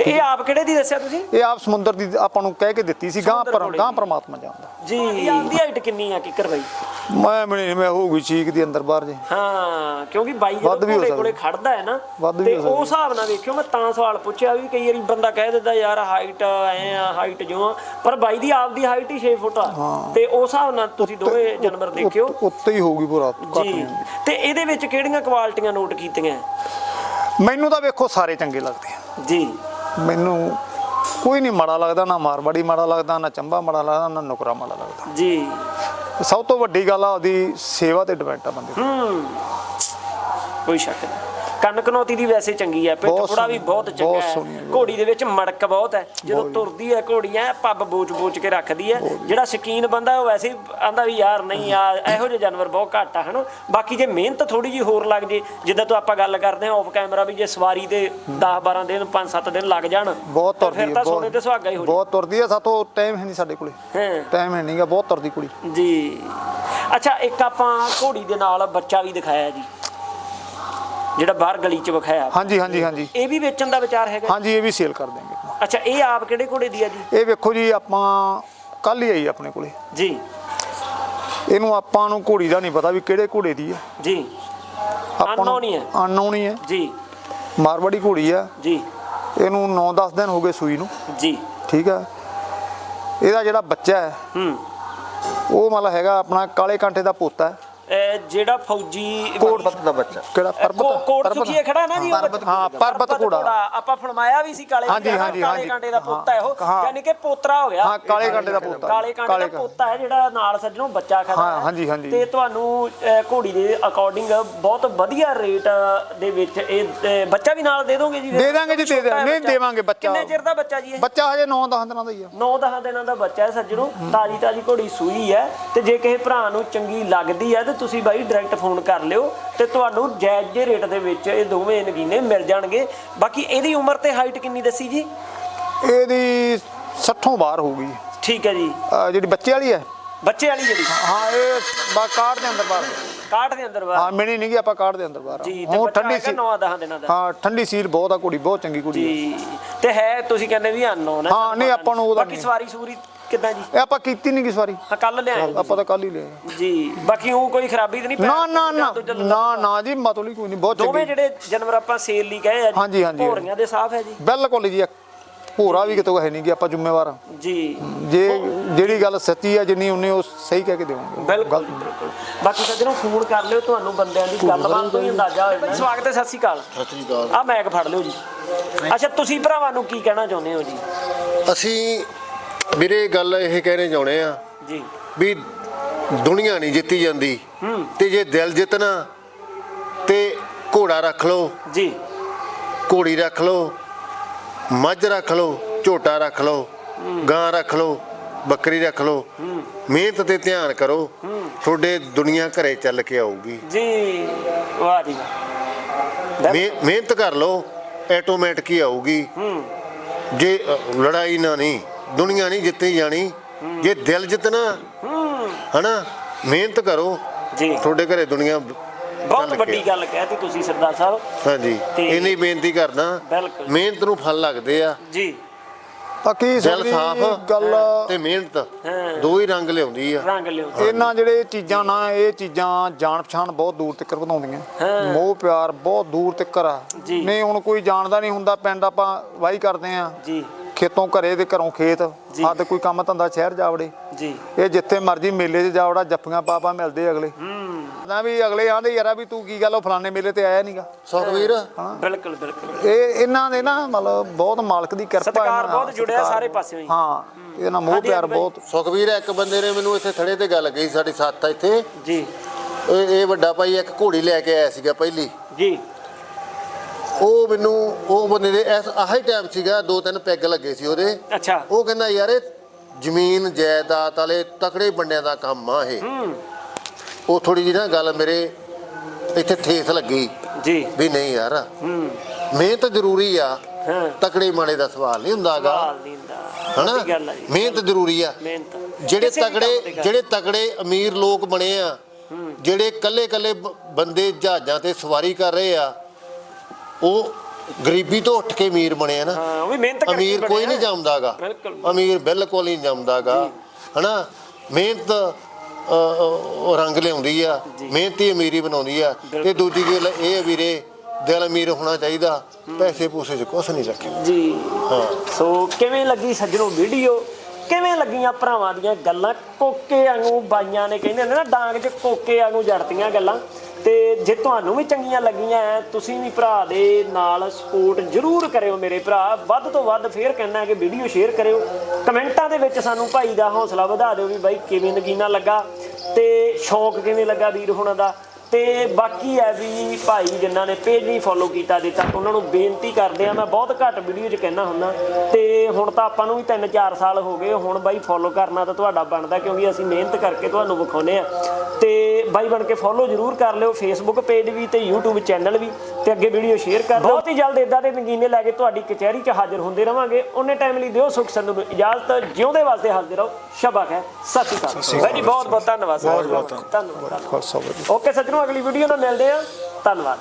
ਤੇ ਇਹ ਆਪ ਕਿਹੜੇ ਦੀ ਦੱਸਿਆ ਤੁਸੀਂ? ਇਹ ਆਪ ਸਮੁੰਦਰ ਦੀ ਆਪਾਂ ਨੂੰ ਕਹਿ ਕੇ ਦਿੱਤੀ ਸੀ ਗਾਂ ਪਰ ਗਾਂ। ਪਰਮਾਤਮਾ ਜਾਣਦਾ। ਜੀ। ਇਹਦੀ ਹਾਈਟ ਕਿੰਨੀ ਆ ਕਿੱਕਰ ਬਾਈ? ਮੈਂ ਮਣੀ ਮੈਂ ਹੋਊਗੀ ਚੀਕ ਦੀ ਅੰਦਰ ਬਾਹਰ ਜੇ। ਹਾਂ ਕਿਉਂਕਿ ਬਾਈ ਜਦੋਂ ਕੋਲੇ। ਖੜਦਾ ਹੈ ਨਾ ਤੇ। ਉਹ ਹਿਸਾਬ ਨਾਲ ਵੇਖਿਓ ਮੈਂ ਤਾਂ ਸਵਾਲ ਪੁੱਛਿਆ ਵੀ ਕਈ ਵਾਰੀ ਬੰਦਾ ਕਹਿ ਦਿੰਦਾ ਯਾਰ ਹਾਈਟ ਐ ਆ ਹਾਈਟ ਜੋ ਆ। ਪਰ ਬਾਈ ਦੀ ਆਪਦੀ ਹਾਈਟ ਹੀ 6 ਫੁੱਟ ਆ। ਤੇ ਉਸ ਹਿਸਾਬ ਨਾਲ ਤੁਸੀਂ ਦੋਵੇਂ ਜਾਨਵਰ ਦੇਖਿਓ। ਉੱਤ- ਹੀ ਹੋਊਗੀ ਪੂਰਾ ਜੀ। ਤੇ ਇਹਦੇ ਵਿੱਚ ਕਿਹੜੀਆਂ ਕੁਆਲਿਟੀਆਂ ਨੋਟ ਕੀਤੀਆਂ? ਮੈਨੂੰ ਤਾਂ ਵੇਖੋ ਸਾਰੇ ਚੰਗੇ ਲੱਗਦੇ ਆ। ਜੀ। ਮੈਨੂੰ ਕੋਈ ਨਹੀਂ ਮਾੜਾ ਲੱਗਦਾ ਨਾ ਮਾਰਵਾੜੀ ਮਾੜਾ ਲੱਗਦਾ ਨਾ ਚੰਬਾ ਮਾੜਾ ਲੱਗਦਾ ਨਾ ਨੁਕਰਾ ਮਾੜਾ ਲੱਗਦਾ। ਜੀ। ਸਭ ਤੋਂ ਵੱਡੀ ਗੱਲ ਆ ਉਹਦੀ ਸੇਵਾ ਤੇ ਡਿਪੈਂਡ ਆ ਬੰਦੇ। ਹੂੰ। ਕੋਈ ਸ਼ੱਕ ਨਹੀਂ। ਕੰਨ ਕਨੌਤੀ ਦੀ ਵੈਸੇ ਚੰਗੀ ਹੈ ਪਿੱਠ ਥੋੜਾ ਵੀ ਬਹੁਤ ਚੰਗਾ ਹੈ। ਘੋੜੀ ਦੇ ਵਿੱਚ ਮੜਕ ਬਹੁਤ ਹੈ ਜਦੋਂ ਤੁਰਦੀ ਹੈ ਘੋੜੀ ਐ ਪੱਬ ਬੋਚ ਬੋਚ ਕੇ ਰੱਖਦੀ ਹੈ ਜਿਹੜਾ ਸ਼ਕੀਨ ਬੰਦਾ ਉਹ ਵੈਸੇ ਆਂਦਾ ਵੀ ਯਾਰ ਨਹੀਂ ਆ ਇਹੋ ਜਿਹੇ ਜਾਨਵਰ ਬਹੁਤ ਘੱਟ ਆ ਹਨਾ। ਬਾਕੀ ਜੇ ਮਿਹਨਤ ਥੋੜੀ ਜੀ ਹੋਰ ਲੱਗ ਜੇ ਜਿੱਦਾਂ ਤੋਂ ਆਪਾਂ ਗੱਲ ਕਰਦੇ ਹਾਂ ਆਫ ਕੈਮਰਾ ਵੀ ਜੇ ਸਵਾਰੀ ਤੇ 10 12 ਦਿਨ 5 7 ਦਿਨ ਲੱਗ ਜਾਣ ਬਹੁਤ ਤੁਰਦੀ ਫਿਰ ਤਾਂ ਸੋਨੇ ਤੇ ਸੁਹਾਗਾ ਹੀ ਹੋ ਬਹੁਤ ਤੁਰਦੀ ਹੈ ਸਾਤੋਂ ਟਾਈਮ ਹੈ ਨਹੀਂ ਸਾਡੇ ਕੋਲੇ। ਟਾਈਮ ਹੈ ਨਹੀਂਗਾ ਬਹੁਤ ਤੁਰਦੀ ਕੁੜੀ। ਜੀ। ਅੱਛਾ ਇੱਕ ਆਪਾਂ ਘੋੜੀ ਦੇ ਨਾਲ ਬੱਚਾ ਵੀ ਦਿਖਾਇਆ ਜੀ। ਜਿਹੜਾ ਬਾਹਰ ਗਲੀ 'ਚ ਵਿਖਾਇਆ। ਹਾਂਜੀ ਹਾਂਜੀ ਹਾਂਜੀ। ਇਹ ਵੀ ਵੇਚਣ ਦਾ ਵਿਚਾਰ ਹੈਗਾ? ਹਾਂਜੀ ਇਹ ਵੀ ਸੇਲ ਕਰ ਦਿਆਂਗੇ ਅੱਛਾ ਇਹ ਆਪ ਕਿਹੜੇ ਘੋੜੇ ਦੀ ਆ ਜੀ? ਇਹ ਵੇਖੋ ਜੀ ਆਪਾਂ ਕੱਲ ਹੀ ਆਈ ਆਪਣੇ ਕੋਲੇ। ਜੀ। ਇਹਨੂੰ ਆਪਾਂ ਨੂੰ ਘੋੜੀ ਦਾ ਨਹੀਂ ਪਤਾ ਵੀ ਕਿਹੜੇ ਘੋੜੇ ਦੀ ਆ। ਜੀ। Unknown ਹੀ। ਅਨਨੋਨ ਹੀ ਜੀ। ਮਾਰਵਾੜੀ ਘੋੜੀ ਆ। ਜੀ। ਇਹਨੂੰ 9-10 ਦਿਨ ਹੋ ਗਏ ਸੂਈ ਨੂੰ। ਜੀ। ਠੀਕ ਆ। ਇਹਦਾ ਜਿਹੜਾ ਬੱਚਾ ਹੈ ਹੂੰ। ਉਹ ਮਤਲਬ ਹੈਗਾ ਆਪਣਾ ਕਾਲੇ ਕਾਂਟੇ ਦਾ ਪੋਤਾ ਹੈ। ਜਿਹੜਾ ਫੌਜੀ ਕੋਟ ਦਾ ਬੱਚਾ ਕਿਹੜਾ ਕੋ- ਪਰਬਤ ਕੋਟ? ਸੁਖੀਏ ਖੜਾ ਨਾ ਜੀ ਹਾਂ, ਪਰਬਤ ਘੋੜਾ। ਆਪਾਂ ਫਰਮਾਇਆ ਵੀ ਸੀ ਕਾਲੇ ਕਾਂਟੇ ਦਾ, ਹਾਂਜੀ, ਕਾਲੇ ਹਾਂਜੀ। ਕਾਂਟੇ ਦਾ ਪੋਤਾ ਹੈ ਉਹ ਹਾਂ। ਯਾਨੀ ਕਿ ਪੋਤਰਾ ਹੋ ਗਿਆ ਹਾਂ ਕਾਲੇ ਕਾਂਟੇ ਦਾ ਪੋਤਾ ਕਾਲੇ ਕਾਂਟੇ ਦਾ ਪੋਤਾ ਹੈ ਜਿਹੜਾ ਨਾਲ ਸੱਜਣੋਂ ਬੱਚਾ ਖੜਾ ਹਾਂ। ਹਾਂਜੀ, ਹਾਂਜੀ। ਤੇ ਤੁਹਾਨੂੰ ਘੋੜੀ ਦੇ ਅਕੋਰਡਿੰਗ ਬਹੁਤ ਵਧੀਆ ਰੇਟ ਦੇ ਵਿੱਚ ਇਹ ਬੱਚਾ ਵੀ ਨਾਲ ਦੇ ਦੋਗੇ ਜੀ ਦੇ ਦਾਂਗੇ ਜੀ, ਦੇ ਦਾਂਗੇ। ਨਹੀਂ। ਦੇਵਾਂਗੇ ਬੱਚਾ। ਕਿੰਨੇ ਚਿਰ ਦਾ ਬੱਚਾ ਜੀ ਇਹ ਬੱਚਾ ਹਜੇ 9-10 ਦਿਨਾਂ ਦਾ ਹੀ ਆ 9-10 ਦਿਨਾਂ ਦਾ ਬੱਚਾ ਹੈ ਸੱਜਣੋ ਤਾਜੀ ਤਾਜੀ ਘੋੜੀ ਸੂਈ ਹੈ ਤੇ ਜੇ ਕਿਸੇ ਭਰਾ ਨੂੰ ਚੰਗੀ ਲੱਗਦੀ ਹੈ ਤੇ ਤੁਸੀਂ ਬਾਈ ਡਾਇਰੈਕਟ ਫੋਨ ਕਰ ਲਿਓ ਤੇ ਤੁਹਾਨੂੰ ਜਾਇਜ਼ ਜੇ ਰੇਟ ਦੇ ਵਿੱਚ ਇਹ ਦੋਵੇਂ ਨਗੀਨੇ ਮਿਲ ਜਾਣਗੇ। ਬਾਕੀ ਇਹਦੀ ਉਮਰ ਤੇ ਹਾਈਟ ਕਿੰਨੀ ਦੱਸੀ ਜੀ? ਇਹਦੀ 60 ਬਾਹਰ ਹੋਊਗੀ ਠੀਕ ਹੈ ਜੀ। ਜਿਹੜੀ ਬੱਚੇ ਵਾਲੀ ਹੈ? ਬੱਚੇ ਵਾਲੀ ਜਿਹੜੀ? ਹਾਂ ਇਹ ਬਾ ਕਾਰਡ ਦੇ ਅੰਦਰ ਬਾਹਰ। ਕਾਠ ਦੇ ਅੰਦਰ ਬਾਹਰ? ਹਾਂ ਮਿਣੀ ਨਹੀਂ ਗੀ ਆਪਾਂ ਕਾਰਡ ਦੇ ਅੰਦਰ ਬਾਹਰ। ਜੀ ਤੇ ਠੰਡੀ ਸੀ 9-10 ਦਿਨਾਂ ਦਾ। ਹਾਂ ਠੰਡੀ ਸੀਲ ਬਹੁਤ ਆ ਕੁੜੀ ਬਹੁਤ ਚੰਗੀ ਕੁੜੀ ਜੀ ਤੇ ਹੈ ਤੁਸੀਂ ਕਹਿੰਦੇ ਵੀ ਅਨਨੋਨ ਹੈ ਨਹੀਂ, ਆਪਾਂ ਨੂੰ ਉਹਦਾ ਬਾਕੀ। ਸਵਾਰੀ ਸੂਰੀ ਕਿੱਦਾਂ ਜੀ? ਇਹ ਆਪਾਂ ਕੀਤੀ ਨਹੀਂ ਕਿਸ ਵਾਰੀ ਹਾਂ ਕੱਲ ਲਿਆਏ ਆਪਾਂ ਤਾਂ ਕੱਲ ਹੀ ਲਿਆ ਜੀ ਬਾਕੀ ਉਹ ਕੋਈ ਖਰਾਬੀ ਤਾਂ ਨਹੀਂ ਨਾ ਨਾ ਨਾ ਨਾ ਨਾ ਜੀ ਮਤਲਬ ਕੋਈ ਨਹੀਂ ਬਹੁਤ ਦੋਵੇਂ ਚੰਗੀ। ਜਿਹੜੇ ਜਾਨਵਰ ਆਪਾਂ ਸੇਲ ਲਈ ਗਏ ਆ ਹਾਂਜੀ, ਹਾਂਜੀ। ਭੋਰੀਆਂ ਦੇ ਸਾਫ਼ ਹੈ ਜੀ। ਬਿਲਕੁਲ ਜੀ ਹੋਰਾ ਵੀ ਕਿਤੋਂ ਹੈ ਨਹੀਂ ਕਿ ਆਪਾਂ ਜ਼ਿੰਮੇਵਾਰ। ਜੀ। ਜੇ ਜਿਹੜੀ ਗੱਲ ਸੱਚੀ ਆ ਜਿੰਨੀ ਉਹਨੇ ਉਹ ਸਹੀ ਕਹਿ ਕੇ ਦੇਵਾਂਗੇ। ਬਿਲਕੁਲ ਬਾਕੀ ਸੱਜਣੋਂ ਫੋਨ ਕਰ ਲਿਓ ਤੁਹਾਨੂੰ ਬੰਦਿਆਂ ਦੀ ਗੱਲਬਾਤ ਤੋਂ ਹੀ ਅੰਦਾਜ਼ਾ ਹੋ ਜਾਣਾ ਸਵਾਗਤ ਹੈ ਸਤਿ ਸ਼੍ਰੀ ਅਕਾਲ। ਸਤਿ ਸ੍ਰੀ ਅਕਾਲ। ਆ ਮੈਕ ਫੜ ਲਿਓ ਜੀ। ਅੱਛਾ ਤੁਸੀਂ ਭਰਾਵਾਂ ਨੂੰ ਕੀ ਕਹਿਣਾ ਚਾਹੁੰਦੇ ਹੋ ਜੀ? ਅਸੀਂ ਵੀਰੇ ਗੱਲ ਇਹ ਕਹਿਣੇ ਚਾਹੁੰਦੇ ਆ ਜੀ। ਵੀ ਦੁਨੀਆ ਨਹੀਂ ਜਿੱਤੀ ਜਾਂਦੀ। ਤੇ ਜੇ ਦਿਲ ਜਿੱਤਣਾ ਤੇ ਘੋੜਾ ਰੱਖ ਲਓ। ਜੀ। ਘੋੜੀ ਰੱਖ ਲਓ ਮੱਝ ਰੱਖ ਲਓ ਝੋਟਾ ਰੱਖ ਲਓ ਗਾਂ ਰੱਖ ਲਓ ਬੱਕਰੀ ਰੱਖ ਲਓ। ਮਿਹਨਤ ਤੇ ਧਿਆਨ ਕਰੋ ਤੁਹਾਡੇ ਦੁਨੀਆ ਘਰੇ ਚੱਲ ਕੇ ਆਊਗੀ। ਜੀ ਵਾਹ ਜੀ ਮਿਹਨਤ ਕਰ ਲਓ ਆਟੋਮੈਟਿਕ ਹੀ ਆਊਗੀ। ਜੇ ਲੜਾਈ ਨਾ ਨਹੀਂ। ਦੁਨੀਆ ਨਹੀਂ ਜਿੱਤੀ ਜਾਣੀ। ਜੇ ਦਿਲ ਜਿੱਤਣਾ ਹੂੰ। ਹਨਾ? ਮਿਹਨਤ ਕਰੋ। ਜੀ। ਤੁਹਾਡੇ ਘਰੇ ਦੁਨੀਆ ਬਹੁਤ ਵੱਡੀ ਗੱਲ ਕਹਿਤੀ ਤੁਸੀਂ ਸਰਦਾਰ ਸਾਹਿਬ। ਹਾਂਜੀ। ਤੇ- ਇੰਨੀ ਬੇਨਤੀ ਕਰਦਾ। ਮਿਹਨਤ ਨੂੰ ਫਲ ਲੱਗਦੇ ਆ। ਜੀ। ਬਾਕੀ ਸਾਡੀ ਗੱਲ ਤੇ ਮਿਹਨਤ। ਦੋ ਹੀ ਰੰਗ ਲਿਆਉਂਦੀ ਆ। ਰੰਗ ਲਿਓ ਇਹਨਾਂ ਜਿਹੜੇ ਚੀਜ਼ਾਂ ਨਾ ਇਹ ਚੀਜ਼ਾਂ ਜਾਣ ਪਛਾਣ ਬਹੁਤ ਦੂਰ ਤੱਕ ਵਧਾਉਂਦੀਆਂ। ਮੋਹ ਪਿਆਰ ਬਹੁਤ ਦੂਰ ਤੱਕ ਆ। ਨਹੀਂ ਹੁਣ ਕੋਈ ਜਾਣਦਾ ਨਹੀਂ ਹੁੰਦਾ ਪਿੰਡ ਆਪਾਂ ਵਾਹੀ ਕਰਦੇ ਆ। ਜੀ। ਖੇਤੋਂ ਘਰੇ ਤੇ ਘਰੋਂ ਖੇਤ ਤੇ ਕੋਈ ਕੰਮ ਧੰਦਾ ਸ਼ਹਿਰ ਜਾਵੜੇ। ਜੀ। ਇਹ ਜਿੱਥੇ ਮਰਜ਼ੀ ਮੇਲੇ 'ਚ ਜਾਵੜਾ ਜੱਫੀਆਂ ਪਾਪਾ ਮਿਲਦੇ ਅਗਲੇ। ਹੂੰ। ਨਾ ਵੀ ਅਗਲੇ ਆਂਦੇ ਯਾਰਾ ਵੀ ਤੂੰ ਕੀ ਗੱਲ ਉਹ ਫਲਾਣੇ ਮੇਲੇ ਤੇ ਆਇਆ ਨਹੀਂਗਾ ਸੁਖਵੀਰ। ਬਿਲਕੁਲ ਬਿਲਕੁਲ। ਇਹ ਇਹਨਾਂ ਦੇ ਨਾ ਮਤਲਬ ਬਹੁਤ ਮਾਲਕ ਦੀ ਕਿਰਪਾ ਸਤਿਕਾਰ ਬਹੁਤ ਜੁੜਿਆ ਸਾਰੇ ਪਾਸਿਓਂ ਹੀ। ਹਾਂ ਇਹਨਾਂ ਮੋਹ ਪਿਆਰ। ਬਹੁਤ। ਸੁਖਵੀਰ ਇੱਕ ਬੰਦੇ ਨੇ ਮੈਨੂੰ ਇੱਥੇ ਥੜੇ ਤੇ ਗੱਲ ਕਹੀ ਸਾਡੀ ਸੱਤ ਆ ਇੱਥੇ। ਜੀ। ਇਹ ਇਹ ਵੱਡਾ ਭਾਈ ਇੱਕ ਘੋੜੀ ਲੈ ਕੇ ਆਇਆ ਸੀਗਾ ਪਹਿਲੀ। ਜੀ। ਉਹ ਮੈਨੂੰ ਉਹ ਬੰਦੇ ਦੇ ਇਸ ਆਹੀ ਟਾਈਮ ਸੀਗਾ ਦੋ ਤਿੰਨ ਪੈਗ ਲੱਗੇ ਸੀ ਉਹਦੇ। ਅੱਛਾ। ਉਹ ਕਹਿੰਦਾ ਯਾਰ ਇਹ ਜ਼ਮੀਨ ਜਾਇਦਾਦ ਵਾਲੇ ਤਕੜੇ ਬੰਦਿਆਂ ਦਾ ਕੰਮ ਆ ਇਹ। ਉਹ ਥੋੜੀ ਜਿਹੀ ਨਾ ਗੱਲ ਮੇਰੇ ਇੱਥੇ ਠੇਸ ਲੱਗੀ ਜੀ। ਵੀ ਨਹੀਂ ਯਾਰ ਹੂੰ। ਮਿਹਨਤ ਜ਼ਰੂਰੀ ਆ। ਹਾਂ। ਤਕੜੇ ਮਾੜੇ ਦਾ ਸਵਾਲ ਨਹੀਂ ਹੁੰਦਾਗਾ ਹਨਾ? ਮਿਹਨਤ ਜ਼ਰੂਰੀ ਆ। ਜਿਹੜੇ ਕਿਸੇ ਵੀ ਕੰਮ ਤਗੜੇ ਤੇ ਕਰ। ਜਿਹੜੇ ਤਗੜੇ ਅਮੀਰ ਲੋਕ ਬਣੇ ਆ ਜਿਹੜੇ ਕੱਲੇ ਕੱਲੇ ਬੰਦੇ ਜਹਾਜ਼ਾਂ ਤੇ ਸਵਾਰੀ ਕਰ ਰਹੇ ਆ ਉਹ ਗਰੀਬੀ ਤੋਂ ਉੱਠ ਕੇ ਅਮੀਰ ਬਣੇ ਆ ਨਾ। ਹਾਂ ਉਹ ਵੀ ਮਿਹਨਤ ਕਰਕੇ ਅਮੀਰ ਕੋਈ ਨਹੀਂ। ਜੰਮਦਾਗਾ। ਬਿਲਕੁਲ। ਅਮੀਰ ਬਿਲਕੁਲ ਨਹੀਂ ਜੰਮਦਾਗਾ। ਹਨਾ? ਮਿਹਨਤ ਅ, ਅ, ਉਹ ਰੰਗ ਲਿਆਉਂਦੀ ਆ। ਮਿਹਨਤੀ ਅਮੀਰੀ ਬਣਾਉਂਦੀ ਆ। ਤੇ ਦੂਜੀ ਗੱਲ ਇਹ ਆ ਵੀਰੇ ਦਿਲ ਅਮੀਰ ਹੋਣਾ ਚਾਹੀਦਾ। ਪੈਸੇ ਪੂਸੇ 'ਚ ਕੁਛ ਨਹੀਂ ਰੱਖੇ ਜੀ। ਹਾਂ। ਸੋ ਕਿਵੇਂ ਲੱਗੀ ਸੱਜਣੋ ਵੀਡੀਓ ਕਿਵੇਂ ਲੱਗੀਆਂ ਭਰਾਵਾਂ ਦੀਆਂ ਗੱਲਾਂ? ਕੋਕੇ ਵਾਂਗੂ ਬਾਈਆਂ ਨੇ ਕਹਿੰਦੇ ਨੇ ਨਾ ਡਾਂਗ 'ਚ ਕੋਕੇ ਵਾਂਗੂ ਜੜਤੀਆਂ ਗੱਲਾਂ। ਤੇ ਜੇ ਤੁਹਾਨੂੰ ਵੀ ਚੰਗੀਆਂ ਲੱਗੀਆਂ ਐ, ਤੁਸੀਂ ਵੀ ਭਰਾ ਦੇ ਨਾਲ ਸਪੋਰਟ ਜ਼ਰੂਰ ਕਰਿਓ ਮੇਰੇ ਭਰਾ। ਵੱਧ ਤੋਂ ਵੱਧ ਫੇਰ ਕਹਿਣਾ ਕਿ ਵੀਡੀਓ ਸ਼ੇਅਰ ਕਰਿਓ। ਕਮੈਂਟਾਂ ਦੇ ਵਿੱਚ ਸਾਨੂੰ ਭਾਈ ਦਾ ਹੌਸਲਾ ਵਧਾ ਦਿਓ ਵੀ ਬਾਈ ਕਿਵੇਂ ਨਗੀਨਾ ਲੱਗਾ ਤੇ ਸ਼ੌਂਕ ਕਿਵੇਂ ਲੱਗਾ ਵੀਰ ਹੁਣਾਂ ਦਾ। ਤੇ ਬਾਕੀ ਹੈ ਵੀ ਭਾਈ ਜਿਨ੍ਹਾਂ ਨੇ ਪੇਜ ਨਹੀਂ ਫੋਲੋ ਕੀਤਾ ਦਿੱਤਾ ਉਹਨਾਂ ਨੂੰ ਬੇਨਤੀ ਕਰਦੇ ਆ ਮੈਂ ਬਹੁਤ ਘੱਟ ਵੀਡੀਓ 'ਚ ਕਹਿਣਾ ਹੁੰਦਾ, ਤੇ ਹੁਣ ਤਾਂ ਆਪਾਂ ਨੂੰ ਵੀ 3-4 ਸਾਲ ਹੋ ਗਏ, ਹੁਣ ਬਾਈ ਫੋਲੋ ਕਰਨਾ ਤਾਂ ਤੁਹਾਡਾ ਬਣਦਾ, ਕਿਉਂਕਿ ਅਸੀਂ ਮਿਹਨਤ ਕਰਕੇ ਤੁਹਾਨੂੰ ਵਿਖਾਉਨੇ ਆ ਤੇ ਬਾਈ ਬਣ ਕੇ ਫੋਲੋ ਜ਼ਰੂਰ ਕਰ ਲਿਓ ਫੇਸਬੁੱਕ ਪੇਜ ਵੀ ਤੇ YouTube ਚੈਨਲ ਵੀ। ਤੇ ਅੱਗੇ ਵੀਡੀਓ ਸ਼ੇਅਰ ਕਰ ਦਿਓ। ਬਹੁਤ ਹੀ ਜਲਦ ਇਦਾਂ ਦੇ ਨਗੀਨੇ ਲੈ ਕੇ ਤੁਹਾਡੀ ਕਚਹਿਰੀ 'ਚ ਹਾਜ਼ਰ ਹੁੰਦੇ ਰਵਾਂਗੇ। ਉਹਨੇ ਟਾਈਮ ਲਈ ਦਿਓ ਸੁਖ ਸੰਧੂ ਨੂੰ ਇਜਾਜ਼ਤ। ਜਿਉਂਦੇ ਵਾਸਤੇ ਹਾਜ਼ਰ ਰਹੋ। ਸ਼ਬਕ ਹੈ ਸਤਿ ਸ਼੍ਰੀ ਅਕਾਲ। ਜੀ ਬਹੁਤ ਬਹੁਤ ਧੰਨਵਾਦ। ਬਹੁਤ ਬਹੁਤ ਧੰਨਵਾਦ। ਓਕੇ ਸੱਜਣੋ ਅਗਲੀ ਵੀਡੀਓ ਨਾਲ ਮਿਲਦੇ ਆ ਧੰਨਵਾਦ।